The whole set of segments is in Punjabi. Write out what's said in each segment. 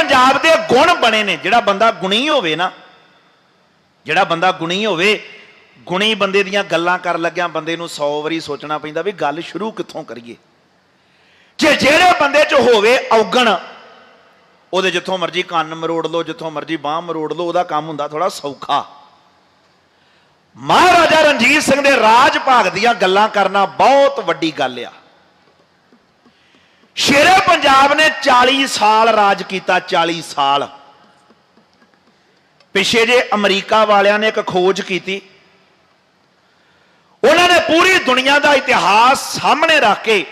ਪੰਜਾਬ ਦੇ ਗੁਣ ਬਣੇ ਨੇ। ਜਿਹੜਾ ਬੰਦਾ ਗੁਣੀ ਹੋਵੇ ਨਾ, ਜਿਹੜਾ ਬੰਦਾ ਗੁਣੀ ਹੋਵੇ, ਗੁਣੀ ਬੰਦੇ ਦੀਆਂ ਗੱਲਾਂ ਕਰਨ ਲੱਗਿਆਂ ਬੰਦੇ ਨੂੰ 100 ਵਾਰੀ ਸੋਚਣਾ ਪੈਂਦਾ ਵੀ ਗੱਲ ਸ਼ੁਰੂ ਕਿੱਥੋਂ ਕਰੀਏ। ਜੇ ਜਿਹੜੇ ਬੰਦੇ 'ਚ ਹੋਵੇ ਔਗਣ, ਉਹਦੇ ਜਿੱਥੋਂ ਮਰਜ਼ੀ ਕੰਨ ਮਰੋੜ ਲਓ, ਜਿੱਥੋਂ ਮਰਜ਼ੀ ਬਾਹ ਮਰੋੜ ਲਓ, ਉਹਦਾ ਕੰਮ ਹੁੰਦਾ ਥੋੜਾ ਸੌਖਾ। ਮਹਾਰਾਜਾ ਰਣਜੀਤ ਸਿੰਘ ਦੇ ਰਾਜ ਭਾਗ ਦੀਆਂ ਗੱਲਾਂ ਕਰਨਾ ਬਹੁਤ ਵੱਡੀ ਗੱਲ ਆ। ਸ਼ੇਰੇ ਪੰਜਾਬ ਨੇ 40 ਸਾਲ ਰਾਜ ਕੀਤਾ 40 ਸਾਲ। ਪਿਛੇ ਜੇ ਅਮਰੀਕਾ ਵਾਲਿਆਂ ਨੇ ਇੱਕ ਖੋਜ ਕੀਤੀ, ਉਹਨਾਂ ਨੇ ਪੂਰੀ ਦੁਨੀਆ ਦਾ ਇਤਿਹਾਸ ਸਾਹਮਣੇ ਰੱਖ ਕੇ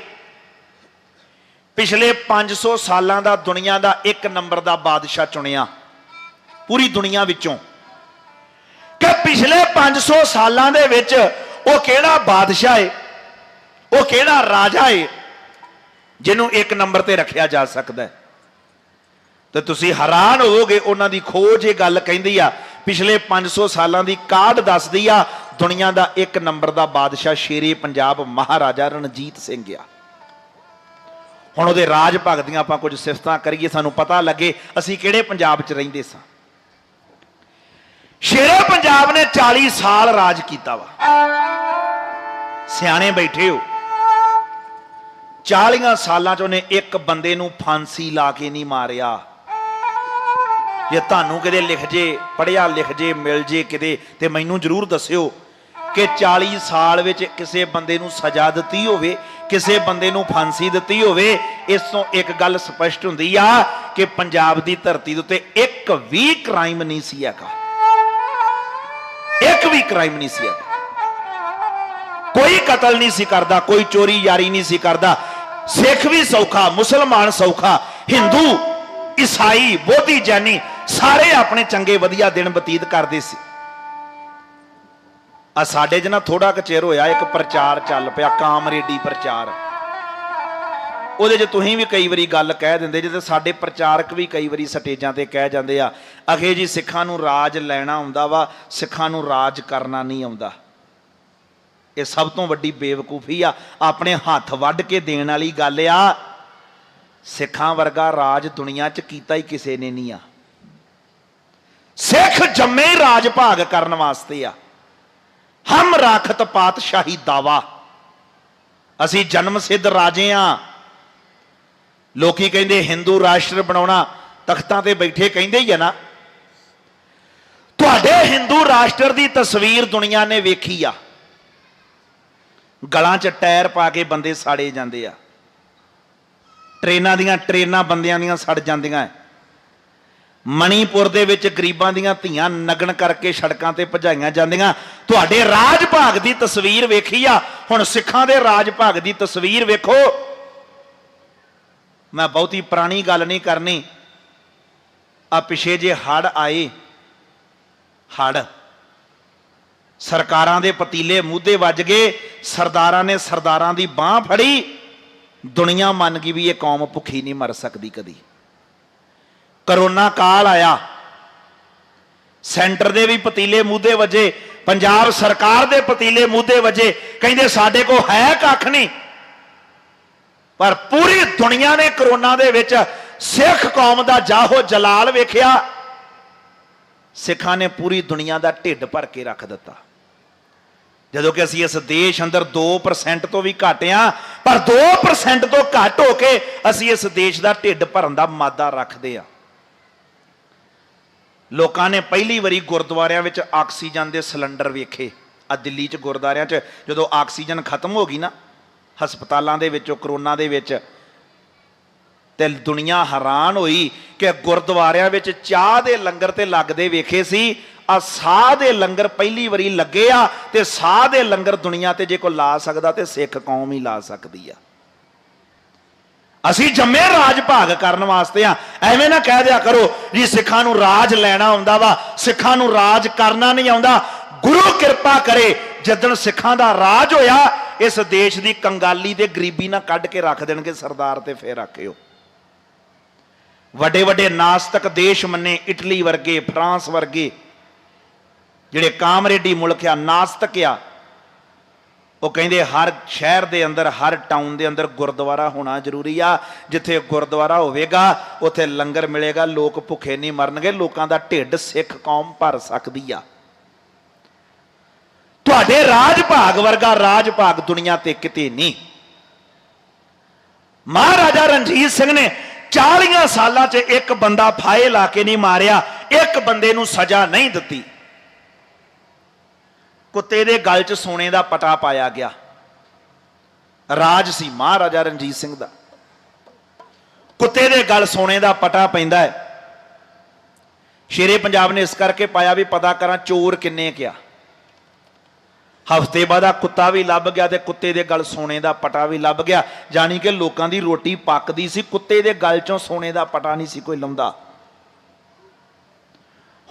ਪਿਛਲੇ 500 ਸਾਲਾਂ ਦਾ ਦੁਨੀਆ ਦਾ ਇੱਕ ਨੰਬਰ ਦਾ ਬਾਦਸ਼ਾਹ ਚੁਣਿਆ, ਪੂਰੀ ਦੁਨੀਆ ਵਿੱਚੋਂ। ਕਿ ਪਿਛਲੇ 500 ਸਾਲਾਂ ਦੇ ਵਿੱਚ ਉਹ ਕਿਹੜਾ ਬਾਦਸ਼ਾਹ ਏ? ਉਹ ਕਿਹੜਾ ਰਾਜਾ ਏ? ਜਿਹਨੂੰ ਇੱਕ ਨੰਬਰ ਤੇ ਰੱਖਿਆ ਜਾ ਸਕਦਾ ਹੈ। ਤੇ ਤੁਸੀਂ ਹੈਰਾਨ ਹੋਵੋਗੇ, ਉਹਨਾਂ ਦੀ ਖੋਜ ਇਹ ਗੱਲ ਕਹਿੰਦੀ ਆ, ਪਿਛਲੇ 500 ਸਾਲਾਂ ਦੀ ਕਾਢ ਦੱਸਦੀ ਆ, ਦੁਨੀਆ ਦਾ ਇੱਕ ਨੰਬਰ ਦਾ ਬਾਦਸ਼ਾਹ ਸ਼ੇਰੇ ਪੰਜਾਬ ਮਹਾਰਾਜਾ ਰਣਜੀਤ ਸਿੰਘ ਆ। ਹੁਣ ਉਹਦੇ ਰਾਜ ਭਗਤ ਦੀਆਂ ਆਪਾਂ ਕੁਝ ਸਿਫਤਾਂ ਕਰੀਏ, ਸਾਨੂੰ ਪਤਾ ਲੱਗੇ ਅਸੀਂ ਕਿਹੜੇ ਪੰਜਾਬ 'ਚ ਰਹਿੰਦੇ ਸਾਂ। ਸ਼ੇਰੇ ਪੰਜਾਬ ਨੇ 40 ਸਾਲ ਰਾਜ ਕੀਤਾ ਵਾ। ਸਿਆਣੇ ਬੈਠੇ ਹੋ। 40 ਸਾਲਾਂ 'ਚ ਉਹਨੇ ਇੱਕ ਬੰਦੇ ਨੂੰ ਫਾਂਸੀ ਲਾ ਕੇ ਨਹੀਂ ਮਾਰਿਆ। ਜੇ ਤੁਹਾਨੂੰ ਕਿਤੇ ਲਿਖ ਜੇ ਪੜਿਆ ਲਿਖ ਜੇ, ਮਿਲ ਜੇ ਕਿਤੇ, ਤੇ ਮੈਨੂੰ ਜਰੂਰ ਦੱਸਿਓ ਕਿ 40 ਸਾਲ ਵਿੱਚ ਕਿਸੇ ਬੰਦੇ ਨੂੰ ਸਜ਼ਾ ਦਿੱਤੀ ਹੋਵੇ, ਕਿਸੇ ਬੰਦੇ ਨੂੰ ਫਾਂਸੀ ਦਿੱਤੀ ਹੋਵੇ, ਇਸ ਤੋਂ ਇੱਕ ਗੱਲ ਸਪਸ਼ਟ ਹੁੰਦੀ ਆ ਕਿ ਪੰਜਾਬ ਦੀ ਧਰਤੀ ਦੇ ਉੱਤੇ ਇੱਕ ਵੀ ਕ੍ਰਾਈਮ ਨਹੀਂ ਸੀ ਹੈਗਾ। ਇੱਕ ਵੀ ਕ੍ਰਾਈਮ ਨਹੀਂ ਸੀ ਹੈਗਾ। ਕੋਈ ਕਤਲ ਨਹੀਂ ਸੀ ਕਰਦਾ, ਕੋਈ ਚੋਰੀ ਯਾਰੀ ਨਹੀਂ ਸੀ ਕਰਦਾ। ਸਿੱਖ ਵੀ ਸੌਖਾ, ਮੁਸਲਮਾਨ ਸੌਖਾ, ਹਿੰਦੂ, ਈਸਾਈ, ਬੋਧੀ, ਜੈਨੀ, ਸਾਰੇ ਆਪਣੇ ਚੰਗੇ ਵਧੀਆ ਦਿਨ ਬਤੀਤ ਕਰਦੇ ਸੀ। ਆ ਸਾਡੇ 'ਚ ਨਾ ਥੋੜਾ ਕੁ ਚਿਰ ਹੋਇਆ, ਇੱਕ ਪ੍ਰਚਾਰ ਚੱਲ ਪਿਆ ਕਾਮਰੇਡੀ ਪ੍ਰਚਾਰ। ਉਹਦੇ 'ਚ ਤੁਸੀਂ ਵੀ ਕਈ ਵਾਰੀ ਗੱਲ ਕਹਿ ਦਿੰਦੇ ਜੇ ਤੇ ਸਾਡੇ ਪ੍ਰਚਾਰਕ ਵੀ ਕਈ ਵਾਰੀ ਸਟੇਜਾਂ ਤੇ ਕਹਿ ਜਾਂਦੇ ਆ, ਅਖੇ ਜੀ ਸਿੱਖਾਂ ਨੂੰ ਰਾਜ ਲੈਣਾ ਆਉਂਦਾ ਵਾ, ਸਿੱਖਾਂ ਨੂੰ ਰਾਜ ਕਰਨਾ ਨਹੀਂ ਆਉਂਦਾ। ਇਹ ਸਭ ਤੋਂ ਵੱਡੀ ਬੇਵਕੂਫੀ ਆ, ਆਪਣੇ ਹੱਥ ਵੱਢ ਕੇ ਦੇਣ ਵਾਲੀ ਗੱਲ ਆ। ਸਿੱਖਾਂ ਵਰਗਾ ਰਾਜ ਦੁਨੀਆ 'ਚ ਕੀਤਾ ਹੀ ਕਿਸੇ ਨੇ ਨਹੀਂ ਆ। ਸਿੱਖ ਜੰਮੇ ਰਾਜ ਭਾਗ ਕਰਨ ਵਾਸਤੇ ਆ। ਹਮ ਰਾਖਤ ਪਾਤਸ਼ਾਹੀ ਦਾਵਾ। ਅਸੀਂ ਜਨਮ ਸਿੱਧ ਰਾਜੇ ਆ। ਲੋਕੀ ਕਹਿੰਦੇ ਹਿੰਦੂ ਰਾਸ਼ਟਰ ਬਣਾਉਣਾ, ਤਖਤਾਂ ਤੇ ਬੈਠੇ ਕਹਿੰਦੇ ਹੀ ਆ ਨਾ। ਤੁਹਾਡੇ ਹਿੰਦੂ ਰਾਸ਼ਟਰ ਦੀ ਤਸਵੀਰ ਦੁਨੀਆ ਨੇ ਵੇਖੀ ਆ। ਗਲਾਂ 'ਚ ਟਾਇਰ ਪਾ ਕੇ ਬੰਦੇ ਸਾੜੇ ਜਾਂਦੇ ਆ। ਟ੍ਰੇਨਾਂ ਦੀਆਂ ਟ੍ਰੇਨਾਂ ਬੰਦਿਆਂ ਦੀਆਂ ਸੜ ਜਾਂਦੀਆਂ ਐ। ਮਣੀਪੁਰ ਦੇ ਵਿੱਚ ਗਰੀਬਾਂ ਦੀਆਂ ਧੀਆਂ ਨਗਨ ਕਰਕੇ ਸੜਕਾਂ ਤੇ ਭਜਾਈਆਂ ਜਾਂਦੀਆਂ। ਤੁਹਾਡੇ ਰਾਜ ਭਾਗ ਦੀ ਤਸਵੀਰ ਵੇਖੀ ਆ। ਹੁਣ ਸਿੱਖਾਂ ਦੇ ਰਾਜ ਭਾਗ ਦੀ ਤਸਵੀਰ ਵੇਖੋ। ਮੈਂ ਬਹੁਤੀ ਪੁਰਾਣੀ ਗੱਲ ਨਹੀਂ ਕਰਨੀ। ਆ ਪਿਛੇ ਜੇ ਹੜ ਆਏ ਹੜ ਸਰਕਾਰਾਂ ਦੇ ਪਤੀਲੇ ਮੂਧੇ ਵੱਜ ਗਏ, ਸਰਦਾਰਾਂ ਨੇ ਸਰਦਾਰਾਂ ਦੀ ਬਾਹ ਫੜੀ। ਦੁਨੀਆ ਮੰਨ ਗਈ ਵੀ ਇਹ ਕੌਮ ਭੁੱਖੀ ਨਹੀਂ ਮਰ ਸਕਦੀ ਕਦੀ। ਕਰੋਨਾ ਕਾਲ ਆਇਆ। ਸੈਂਟਰ ਦੇ ਵੀ ਪਤੀਲੇ ਮੂਧੇ ਵਜੇ, ਪੰਜਾਬ ਸਰਕਾਰ ਦੇ ਪਤੀਲੇ ਮੂਧੇ ਵਜੇ। ਕਹਿੰਦੇ ਸਾਡੇ ਕੋਲ ਹੈ ਕੱਖ ਨਹੀਂ। ਪਰ ਪੂਰੀ ਦੁਨੀਆ ਨੇ ਕਰੋਨਾ ਦੇ ਵਿੱਚ ਸਿੱਖ ਕੌਮ ਦਾ ਜਾਹੋ ਜਲਾਲ ਵੇਖਿਆ। ਸਿੱਖਾਂ ਨੇ ਪੂਰੀ ਦੁਨੀਆ ਦਾ ਢਿੱਡ ਭਰ ਕੇ ਰੱਖ ਦਿੱਤਾ। ਜਦੋਂ ਕਿ ਅਸੀਂ ਇਸ ਦੇਸ਼ ਅੰਦਰ 2% ਤੋਂ ਵੀ ਘੱਟ ਆ, ਪਰ 2% ਤੋਂ ਘੱਟ ਹੋ ਕੇ ਅਸੀਂ ਇਸ ਦੇਸ਼ ਦਾ ਢਿੱਡ ਭਰਨ ਦਾ ਮਾਦਾ ਰੱਖਦੇ ਆ। ਲੋਕਾਂ ਨੇ ਪਹਿਲੀ ਵਾਰੀ ਗੁਰਦੁਆਰਿਆਂ ਵਿੱਚ ਆਕਸੀਜਨ ਦੇ ਸਿਲੰਡਰ ਵੇਖੇ। ਆ ਦਿੱਲੀ 'ਚ ਗੁਰਦੁਆਰਿਆਂ 'ਚ ਜਦੋਂ ਆਕਸੀਜਨ ਖਤਮ ਹੋ ਗਈ ਨਾ, ਹਸਪਤਾਲਾਂ ਦੇ ਵਿੱਚੋਂ, ਕਰੋਨਾ ਦੇ ਵਿੱਚ, ਤੇ ਦੁਨੀਆ ਹੈਰਾਨ ਹੋਈ ਕਿ ਗੁਰਦੁਆਰਿਆਂ ਵਿੱਚ ਚਾਹ ਦੇ ਲੰਗਰ ਤੇ ਲੱਗਦੇ ਵੇਖੇ ਸੀ ਆ ਸਾਹ ਦੇ ਲੰਗਰ ਪਹਿਲੀ ਵਾਰੀ ਲੱਗੇ ਆ ਤੇ ਸਾਹ ਦੇ ਲੰਗਰ ਦੁਨੀਆ ਤੇ ਜੇ ਕੋਈ ਲਾ ਸਕਦਾ ਤੇ ਸਿੱਖ ਕੌਮ ਹੀ ਲਾ ਸਕਦੀ ਆ। ਅਸੀਂ ਜੰਮੇ ਰਾਜ ਭਾਗ ਕਰਨ ਵਾਸਤੇ ਆ। ਐਵੇਂ ਨਾ ਕਹਿ ਦਿਆ ਕਰੋ ਜੀ ਸਿੱਖਾਂ ਨੂੰ ਰਾਜ ਲੈਣਾ ਆਉਂਦਾ ਵਾ, ਸਿੱਖਾਂ ਨੂੰ ਰਾਜ ਕਰਨਾ ਨਹੀਂ ਆਉਂਦਾ। ਗੁਰੂ ਕਿਰਪਾ ਕਰੇ ਜਦੋਂ ਸਿੱਖਾਂ ਦਾ ਰਾਜ ਹੋਇਆ, ਇਸ ਦੇਸ਼ ਦੀ ਕੰਗਾਲੀ ਤੇ ਗਰੀਬੀ ਨਾ ਕੱਢ ਕੇ ਰੱਖ ਦੇਣਗੇ ਸਰਦਾਰ ਤੇ ਫੇਰ ਰੱਖਿਓ ਵੱਡੇ ਵੱਡੇ ਨਾਸਤਕ ਦੇਸ਼ ਮੰਨੇ, ਇਟਲੀ ਵਰਗੇ, ਫਰਾਂਸ ਵਰਗੇ ਜਿਹੜੇ ਕਾਮਰੇਡੀ ਮੁਲਕ ਆ, ਨਾਸਤਕ ਆ, ਉਹ ਕਹਿੰਦੇ ਹਰ ਸ਼ਹਿਰ ਦੇ ਅੰਦਰ, ਹਰ ਟਾਊਨ ਦੇ ਅੰਦਰ ਗੁਰਦੁਆਰਾ ਹੋਣਾ ਜ਼ਰੂਰੀ ਆ। ਜਿੱਥੇ ਗੁਰਦੁਆਰਾ ਹੋਵੇਗਾ, ਉੱਥੇ ਲੰਗਰ ਮਿਲੇਗਾ, ਲੋਕ ਭੁੱਖੇ ਨਹੀਂ ਮਰਨਗੇ, ਲੋਕਾਂ ਦਾ ਢਿੱਡ ਸਿੱਖ ਕੌਮ ਭਰ ਸਕਦੀ ਆ। ਤੁਹਾਡੇ ਰਾਜ ਭਾਗ ਵਰਗਾ ਰਾਜ ਭਾਗ ਦੁਨੀਆ ਤੇ ਕਿਤੇ ਨਹੀਂ। ਮਹਾਰਾਜਾ ਰਣਜੀਤ ਸਿੰਘ ਨੇ 40 ਸਾਲਾਂ 'ਚ ਇੱਕ ਬੰਦਾ ਫਾਇਲ ਲਾ ਕੇ ਨਹੀਂ ਮਾਰਿਆ, ਇੱਕ ਬੰਦੇ ਨੂੰ ਸਜ਼ਾ ਨਹੀਂ ਦਿੱਤੀ। ਕੁੱਤੇ ਦੇ ਗਲ 'ਚ ਸੋਨੇ ਦਾ ਪਟਾ ਪਾਇਆ ਗਿਆ। ਰਾਜ ਸੀ, ਮਹਾਰਾਜਾ ਰਣਜੀਤ ਸਿੰਘ ਦਾ। ਕੁੱਤੇ ਦੇ ਗਲ ਸੋਨੇ ਦਾ ਪਟਾ ਪੈਂਦਾ ਹੈ। ਸ਼ੇਰੇ ਪੰਜਾਬ ਨੇ ਇਸ ਕਰਕੇ ਪਾਇਆ ਵੀ ਪਤਾ ਕਰਾਂ ਚੋਰ ਕਿੰਨੇ ਕਿਆ। ਹਫ਼ਤੇ ਬਾਅਦ ਆ ਕੁੱਤਾ ਵੀ ਲੱਭ ਗਿਆ ਤੇ ਕੁੱਤੇ ਦੇ ਗਲ ਸੋਨੇ ਦਾ ਪਟਾ ਵੀ ਲੱਭ ਗਿਆ। ਜਾਣੀ ਕਿ ਲੋਕਾਂ ਦੀ ਰੋਟੀ ਪੱਕਦੀ ਸੀ, ਕੁੱਤੇ ਦੇ ਗਲ ਚੋਂ ਸੋਨੇ ਦਾ ਪਟਾ ਨਹੀਂ ਸੀ ਕੋਈ ਲਾਉਂਦਾ।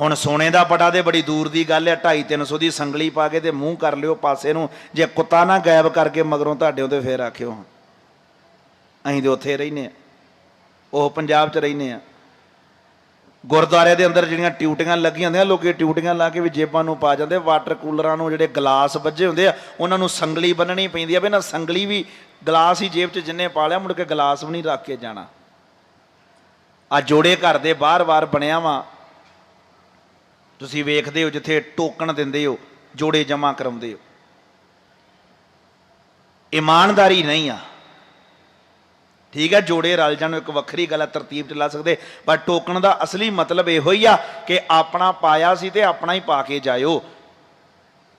ਹੁਣ ਸੋਨੇ ਦਾ ਪਟਾ ਤੇ ਬੜੀ ਦੂਰ ਦੀ ਗੱਲ ਹੈ 2.5 300 ਦੀ ਸੰਗਲੀ ਪਾ ਕੇ ਤੇ ਮੂੰਹ ਕਰ ਲਿਓ ਪਾਸੇ ਨੂੰ। ਜੇ ਕੁੱਤਾ ਨਾ ਗਾਇਬ ਕਰਕੇ ਮਗਰੋਂ ਤੁਹਾਡੇ ਉਹਦੇ ਫੇਰ ਆਖਿਓ ਅਸੀਂ ਤੇ ਉੱਥੇ ਰਹਿੰਦੇ ਆ ਉਹ ਪੰਜਾਬ 'ਚ ਰਹਿੰਦੇ ਆ ਗੁਰਦੁਆਰੇ ਦੇ ਅੰਦਰ ਜਿਹੜੀਆਂ ਟਿਊਟੀਆਂ ਲੱਗੀਆਂ ਹੁੰਦੀਆਂ, ਲੋਕੀ ਟਿਊਟੀਆਂ ਲਾ ਕੇ ਵੀ ਜੇਬਾਂ ਨੂੰ ਪਾ ਜਾਂਦੇ, ਵਾਟਰ ਕੂਲਰਾਂ ਨੂੰ ਜਿਹੜੇ ਗਲਾਸ ਵੱਜੇ ਹੁੰਦੇ ਆ, ਉਹਨਾਂ ਨੂੰ ਸੰਗਲੀ ਬੰਨਣੀ ਪੈਂਦੀ ਆ ਵੀ ਨਾ ਸੰਗਲੀ ਵੀ ਗਲਾਸ ਹੀ ਜੇਬ 'ਚ ਜਿੰਨੇ ਪਾ ਲਿਆ, ਮੁੜ ਕੇ ਗਲਾਸ ਵੀ ਨਹੀਂ ਰੱਖ ਕੇ ਜਾਣਾ। ਆ ਜੋੜੇ ਘਰ ਦੇ ਬਾਹਰ-ਬਾਹਰ ਬਣਿਆ ਵਾ। ਤੁਸੀਂ ਵੇਖਦੇ ਹੋ ਜਿੱਥੇ ਟੋਕਣ ਦਿੰਦੇ ਹੋ, ਜੋੜੇ ਜਮਾ ਕਰਾਉਂਦੇ ਹੋ। ਇਮਾਨਦਾਰੀ ਨਹੀਂ ਆ। ਠੀਕ ਹੈ ਜੋੜੇ ਰਲ ਜਾਣ, ਇੱਕ ਵੱਖਰੀ ਗੱਲ ਆ, ਤਰਤੀਬ ਚ ਲਾ ਸਕਦੇ, ਪਰ ਟੋਕਣ ਦਾ ਅਸਲੀ ਮਤਲਬ ਇਹੋ ਹੀ ਆ ਕਿ ਆਪਣਾ ਪਾਇਆ ਸੀ ਤੇ ਆਪਣਾ ਹੀ ਪਾ ਕੇ ਜਾਇਓ।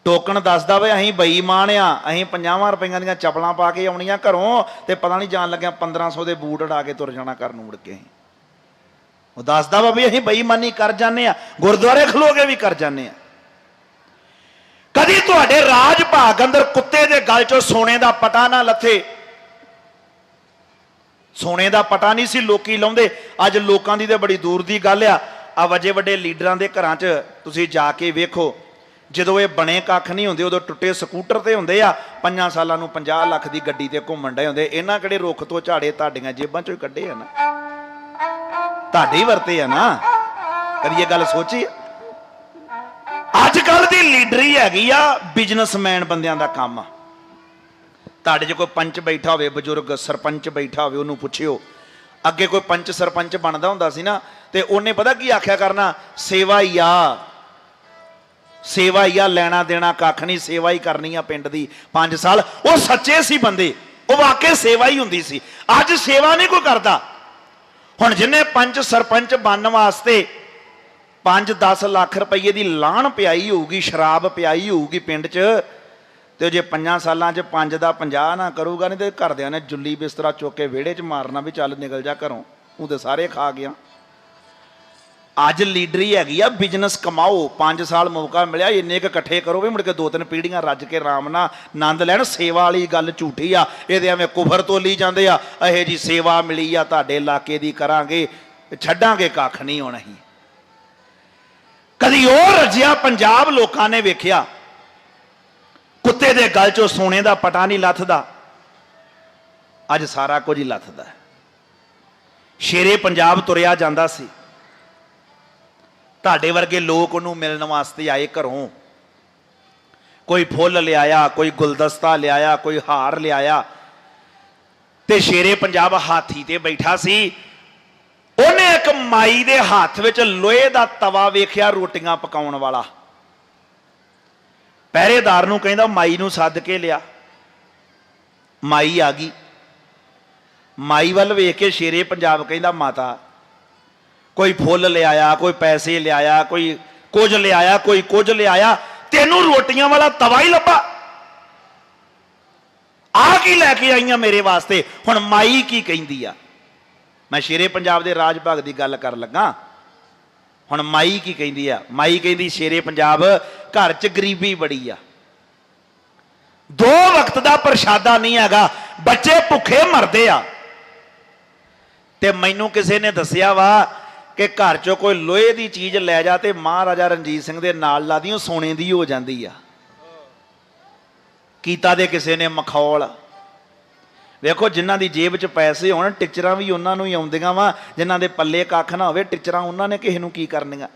ਟੋਕਣ ਦੱਸਦਾ ਵੇ, ਅਸੀਂ ਬੇਈਮਾਨ ਆ, ਅਸੀਂ 50 ਰੁਪਈਆਂ ਦੀਆਂ ਚੱਪਲਾਂ ਪਾ ਕੇ ਆਉਣੀਆਂ ਘਰੋਂ ਤੇ ਪਤਾ ਨਹੀਂ ਜਾਣ ਲੱਗਿਆ 1500 ਦੇ ਬੂਟ ਉਡਾ ਕੇ ਤੁਰ ਜਾਣਾ ਘਰ ਨੂੰ ਮੁੜ ਕੇ ਅਸੀਂ। ਉਹ ਦੱਸਦਾ ਵਾ ਵੀ ਅਸੀਂ ਬੇਈਮਾਨੀ ਕਰ ਜਾਂਦੇ ਆ, ਗੁਰਦੁਆਰੇ ਖਲੋ ਕੇ ਵੀ ਕਰ ਜਾਂਦੇ ਆ। ਕਦੀ ਤੁਹਾਡੇ ਰਾਜ ਭਾਗ ਅੰਦਰ ਕੁੱਤੇ ਦੇ ਗਲ ਚੋਂ ਸੋਨੇ ਦਾ ਪਟਾ ਨਾ ਲੱਥੇ। ਸੋਨੇ ਦਾ ਪਟਾ ਨਹੀਂ ਸੀ ਲੋਕੀ ਲਾਉਂਦੇ, ਅੱਜ ਲੋਕਾਂ ਦੀ ਤੇ ਬੜੀ ਦੂਰ ਦੀ ਗੱਲ ਆ। ਆ ਵਜੇ ਵੱਡੇ ਲੀਡਰਾਂ ਦੇ ਘਰਾਂ 'ਚ ਤੁਸੀਂ ਜਾ ਕੇ ਵੇਖੋ, ਜਦੋਂ ਇਹ ਬਣੇ ਕੱਖ ਨਹੀਂ ਹੁੰਦੇ, ਉਦੋਂ ਟੁੱਟੇ ਸਕੂਟਰ ਤੇ ਹੁੰਦੇ ਆ, ਪੰਜਾਂ ਸਾਲਾਂ ਨੂੰ 50 ਲੱਖ ਦੀ ਗੱਡੀ ਤੇ ਘੁੰਮਣ ਡਏ ਹੁੰਦੇ। ਇਹਨਾਂ ਕਿਹੜੇ ਰੁੱਖ ਤੋਂ ਝਾੜੇ ਤੁਹਾਡੀਆਂ ਜੇਬਾਂ 'ਚੋਂ ਹੀ ਕੱਢੇ ਆ ਨਾ। ਤੁਹਾਡੇ ਹੀ ਵਰਤੇ ਆ ਨਾ। ਕਦੀ ਇਹ ਗੱਲ ਸੋਚੀ? ਅੱਜ ਕੱਲ ਦੀ ਲੀਡਰੀ ਹੈਗੀ ਆ ਬਿਜ਼ਨਸਮੈਨ ਬੰਦਿਆਂ ਦਾ ਕੰਮ। ਆ ਤੁਹਾਡੇ 'ਚ ਕੋਈ ਪੰਚ ਬੈਠਾ ਹੋਵੇ, ਬਜ਼ੁਰਗ ਸਰਪੰਚ ਬੈਠਾ ਹੋਵੇ, ਉਹਨੂੰ ਪੁੱਛਿਓ। ਅੱਗੇ ਕੋਈ ਪੰਚ ਸਰਪੰਚ ਬਣਦਾ ਹੁੰਦਾ ਸੀ ਨਾ, ਤੇ ਉਹਨੇ ਪਤਾ ਕੀ ਆਖਿਆ ਕਰਨਾ? ਸੇਵਾ ਹੀ ਆ। ਸੇਵਾ ਹੀ ਆ, ਲੈਣਾ ਦੇਣਾ ਕੱਖ ਨਹੀਂ, ਸੇਵਾ ਹੀ ਕਰਨੀ ਆ ਪਿੰਡ ਦੀ। 5 ਸਾਲ, ਉਹ ਸੱਚੇ ਸੀ ਬੰਦੇ। ਉਹ ਵਾਕਿਆ ਸੇਵਾ ਹੀ ਹੁੰਦੀ ਸੀ। ਅੱਜ ਸੇਵਾ ਨਹੀਂ ਕੋਈ ਕਰਦਾ। ਹੁਣ ਜਿੰਨੇ ਪੰਚ ਸਰਪੰਚ ਬਣਨ ਵਾਸਤੇ 5-10 ਲੱਖ ਰੁਪਏ ਦੀ ਲਾਹਣ ਪਿਆਈ ਹੋਊਗੀ, ਸ਼ਰਾਬ ਪਿਆਈ ਹੋਊਗੀ ਪਿੰਡ 'ਚ, ਤੇ ਜੇ 5 ਸਾਲਾਂ 'ਚ 5 ਦਾ 50 ਨਾ ਕਰੂਗਾ, ਨਹੀਂ ਤੇ ਘਰਦਿਆਂ ਨੇ ਜੁੱਲੀ ਬਿਸਤਰਾ ਚੁੱਕ ਕੇ ਵਿਹੜੇ 'ਚ ਮਾਰਨਾ ਵੀ ਚੱਲ ਨਿਕਲ ਜਾ ਘਰੋਂ, ਉਹ ਤੇ ਸਾਰੇ ਖਾ ਗਿਆ। ਅੱਜ ਲੀਡਰੀ ਹੈਗੀ ਆ ਬਿਜ਼ਨਸ ਕਮਾਓ। 5 ਸਾਲ ਮੌਕਾ ਮਿਲਿਆ, ਇੰਨੇ ਕ ਇਕੱਠੇ ਕਰੋ ਵੀ ਮੁੜ ਕੇ ਦੋ ਤਿੰਨ ਪੀੜ੍ਹੀਆਂ ਰੱਜ ਕੇ ਆਰਾਮ ਨਾਲ ਆਨੰਦ ਲੈਣ। ਸੇਵਾ ਵਾਲੀ ਗੱਲ ਝੂਠੀ ਆ, ਇਹਦੇ ਐਵੇਂ ਕੁਫਰ ਤੋਲੀ ਜਾਂਦੇ ਆ। ਇਹੇ ਜੀ ਸੇਵਾ ਮਿਲੀ ਆ, ਤੁਹਾਡੇ ਇਲਾਕੇ ਦੀ ਕਰਾਂਗੇ, ਛੱਡਾਂਗੇ ਕੱਖ ਨਹੀਂ ਹੋਣਾ ਹੀ ਕਦੀ ਉਹ ਰੱਜਿਆ, ਪੰਜਾਬ ਲੋਕਾਂ ਨੇ ਵੇਖਿਆ। ਕੁੱਤੇ ਦੇ ਗਲ ਚੋਂ ਸੋਨੇ ਦਾ ਪਟਾ ਨਹੀਂ ਲੱਥਦਾ। ਅੱਜ ਸਾਰਾ ਕੁਝ ਹੀ ਲੱਥਦਾ। ਸ਼ੇਰੇ ਪੰਜਾਬ ਤੁਰਿਆ ਜਾਂਦਾ ਸੀ। ਤੁਹਾਡੇ ਵਰਗੇ ਲੋਕ ਉਹਨੂੰ ਮਿਲਣ ਵਾਸਤੇ ਆਏ ਘਰੋਂ। ਕੋਈ ਫੁੱਲ ਲਿਆਇਆ, ਕੋਈ ਗੁਲਦਸਤਾ ਲਿਆਇਆ, ਕੋਈ ਹਾਰ ਲਿਆਇਆ। ਤੇ ਸ਼ੇਰੇ ਪੰਜਾਬ ਹਾਥੀ ਤੇ ਬੈਠਾ ਸੀ। ਉਹਨੇ ਇੱਕ ਮਾਈ ਦੇ ਹੱਥ ਵਿੱਚ ਲੋਹੇ ਦਾ ਤਵਾ ਵੇਖਿਆ ਰੋਟੀਆਂ ਪਕਾਉਣ ਵਾਲਾ। ਪਹਿਰੇਦਾਰ ਨੂੰ ਕਹਿੰਦਾ, ਮਾਈ ਨੂੰ ਸੱਦ ਕੇ ਲਿਆ। ਮਾਈ ਆ ਗਈ। ਮਾਈ ਵੱਲ ਵੇਖ ਕੇ ਸ਼ੇਰੇ ਪੰਜਾਬ ਕਹਿੰਦਾ, ਮਾਤਾ ਕੋਈ ਫੁੱਲ ਲਿਆਇਆ, ਕੋਈ ਪੈਸੇ ਲਿਆਇਆ, ਕੋਈ ਕੁਝ ਲਿਆਇਆ, ਕੋਈ ਕੁਝ ਲਿਆਇਆ, ਤੈਨੂੰ ਰੋਟੀਆਂ ਵਾਲਾ ਤਵਾ ਹੀ ਲੱਭਾ। ਆ ਕੀ ਲੈ ਕੇ ਆਈਆਂ ਮੇਰੇ ਵਾਸਤੇ? ਹੁਣ ਮਾਈ ਕੀ ਕਹਿੰਦੀ ਆ? ਮੈਂ ਸ਼ੇਰੇ ਪੰਜਾਬ ਦੇ ਰਾਜ ਭਾਗ ਦੀ ਗੱਲ ਕਰਨ ਲੱਗਾ। ਹੁਣ ਮਾਈ ਕੀ ਕਹਿੰਦੀ ਆ? ਮਾਈ ਕਹਿੰਦੀ, ਸ਼ੇਰੇ ਪੰਜਾਬ ਘਰ 'ਚ ਗਰੀਬੀ ਬੜੀ ਆ। ਦੋ ਵਕਤ ਦਾ ਪ੍ਰਸ਼ਾਦਾ ਨਹੀਂ ਹੈਗਾ, ਬੱਚੇ ਭੁੱਖੇ ਮਰਦੇ ਆ। ਤੇ ਮੈਨੂੰ ਕਿਸੇ ਨੇ ਦੱਸਿਆ ਵਾ ਕਿ ਘਰ 'ਚੋਂ ਕੋਈ ਲੋਹੇ ਦੀ ਚੀਜ਼ ਲੈ ਜਾ ਤੇ ਮਹਾਰਾਜਾ ਰਣਜੀਤ ਸਿੰਘ ਦੇ ਨਾਲ ਲਾਦੀ ਉਹ ਸੋਨੇ ਦੀ ਹੋ ਜਾਂਦੀ ਆ। ਕੀਤਾ ਦੇ ਕਿਸੇ ਨੇ ਮਖੌਲ। ਵੇਖੋ, ਜਿਨ੍ਹਾਂ ਦੀ ਜੇਬ 'ਚ ਪੈਸੇ ਹੋਣ, ਟਿਚਰਾਂ ਵੀ ਉਹਨਾਂ ਨੂੰ ਹੀ ਆਉਂਦੀਆਂ ਵਾ। ਜਿਨ੍ਹਾਂ ਦੇ ਪੱਲੇ ਕੱਖ ਨਾ ਹੋਵੇ, ਟਿਚਰਾਂ ਉਹਨਾਂ ਨੇ ਕਿਸੇ ਨੂੰ ਕੀ ਕਰਨੀਆਂ?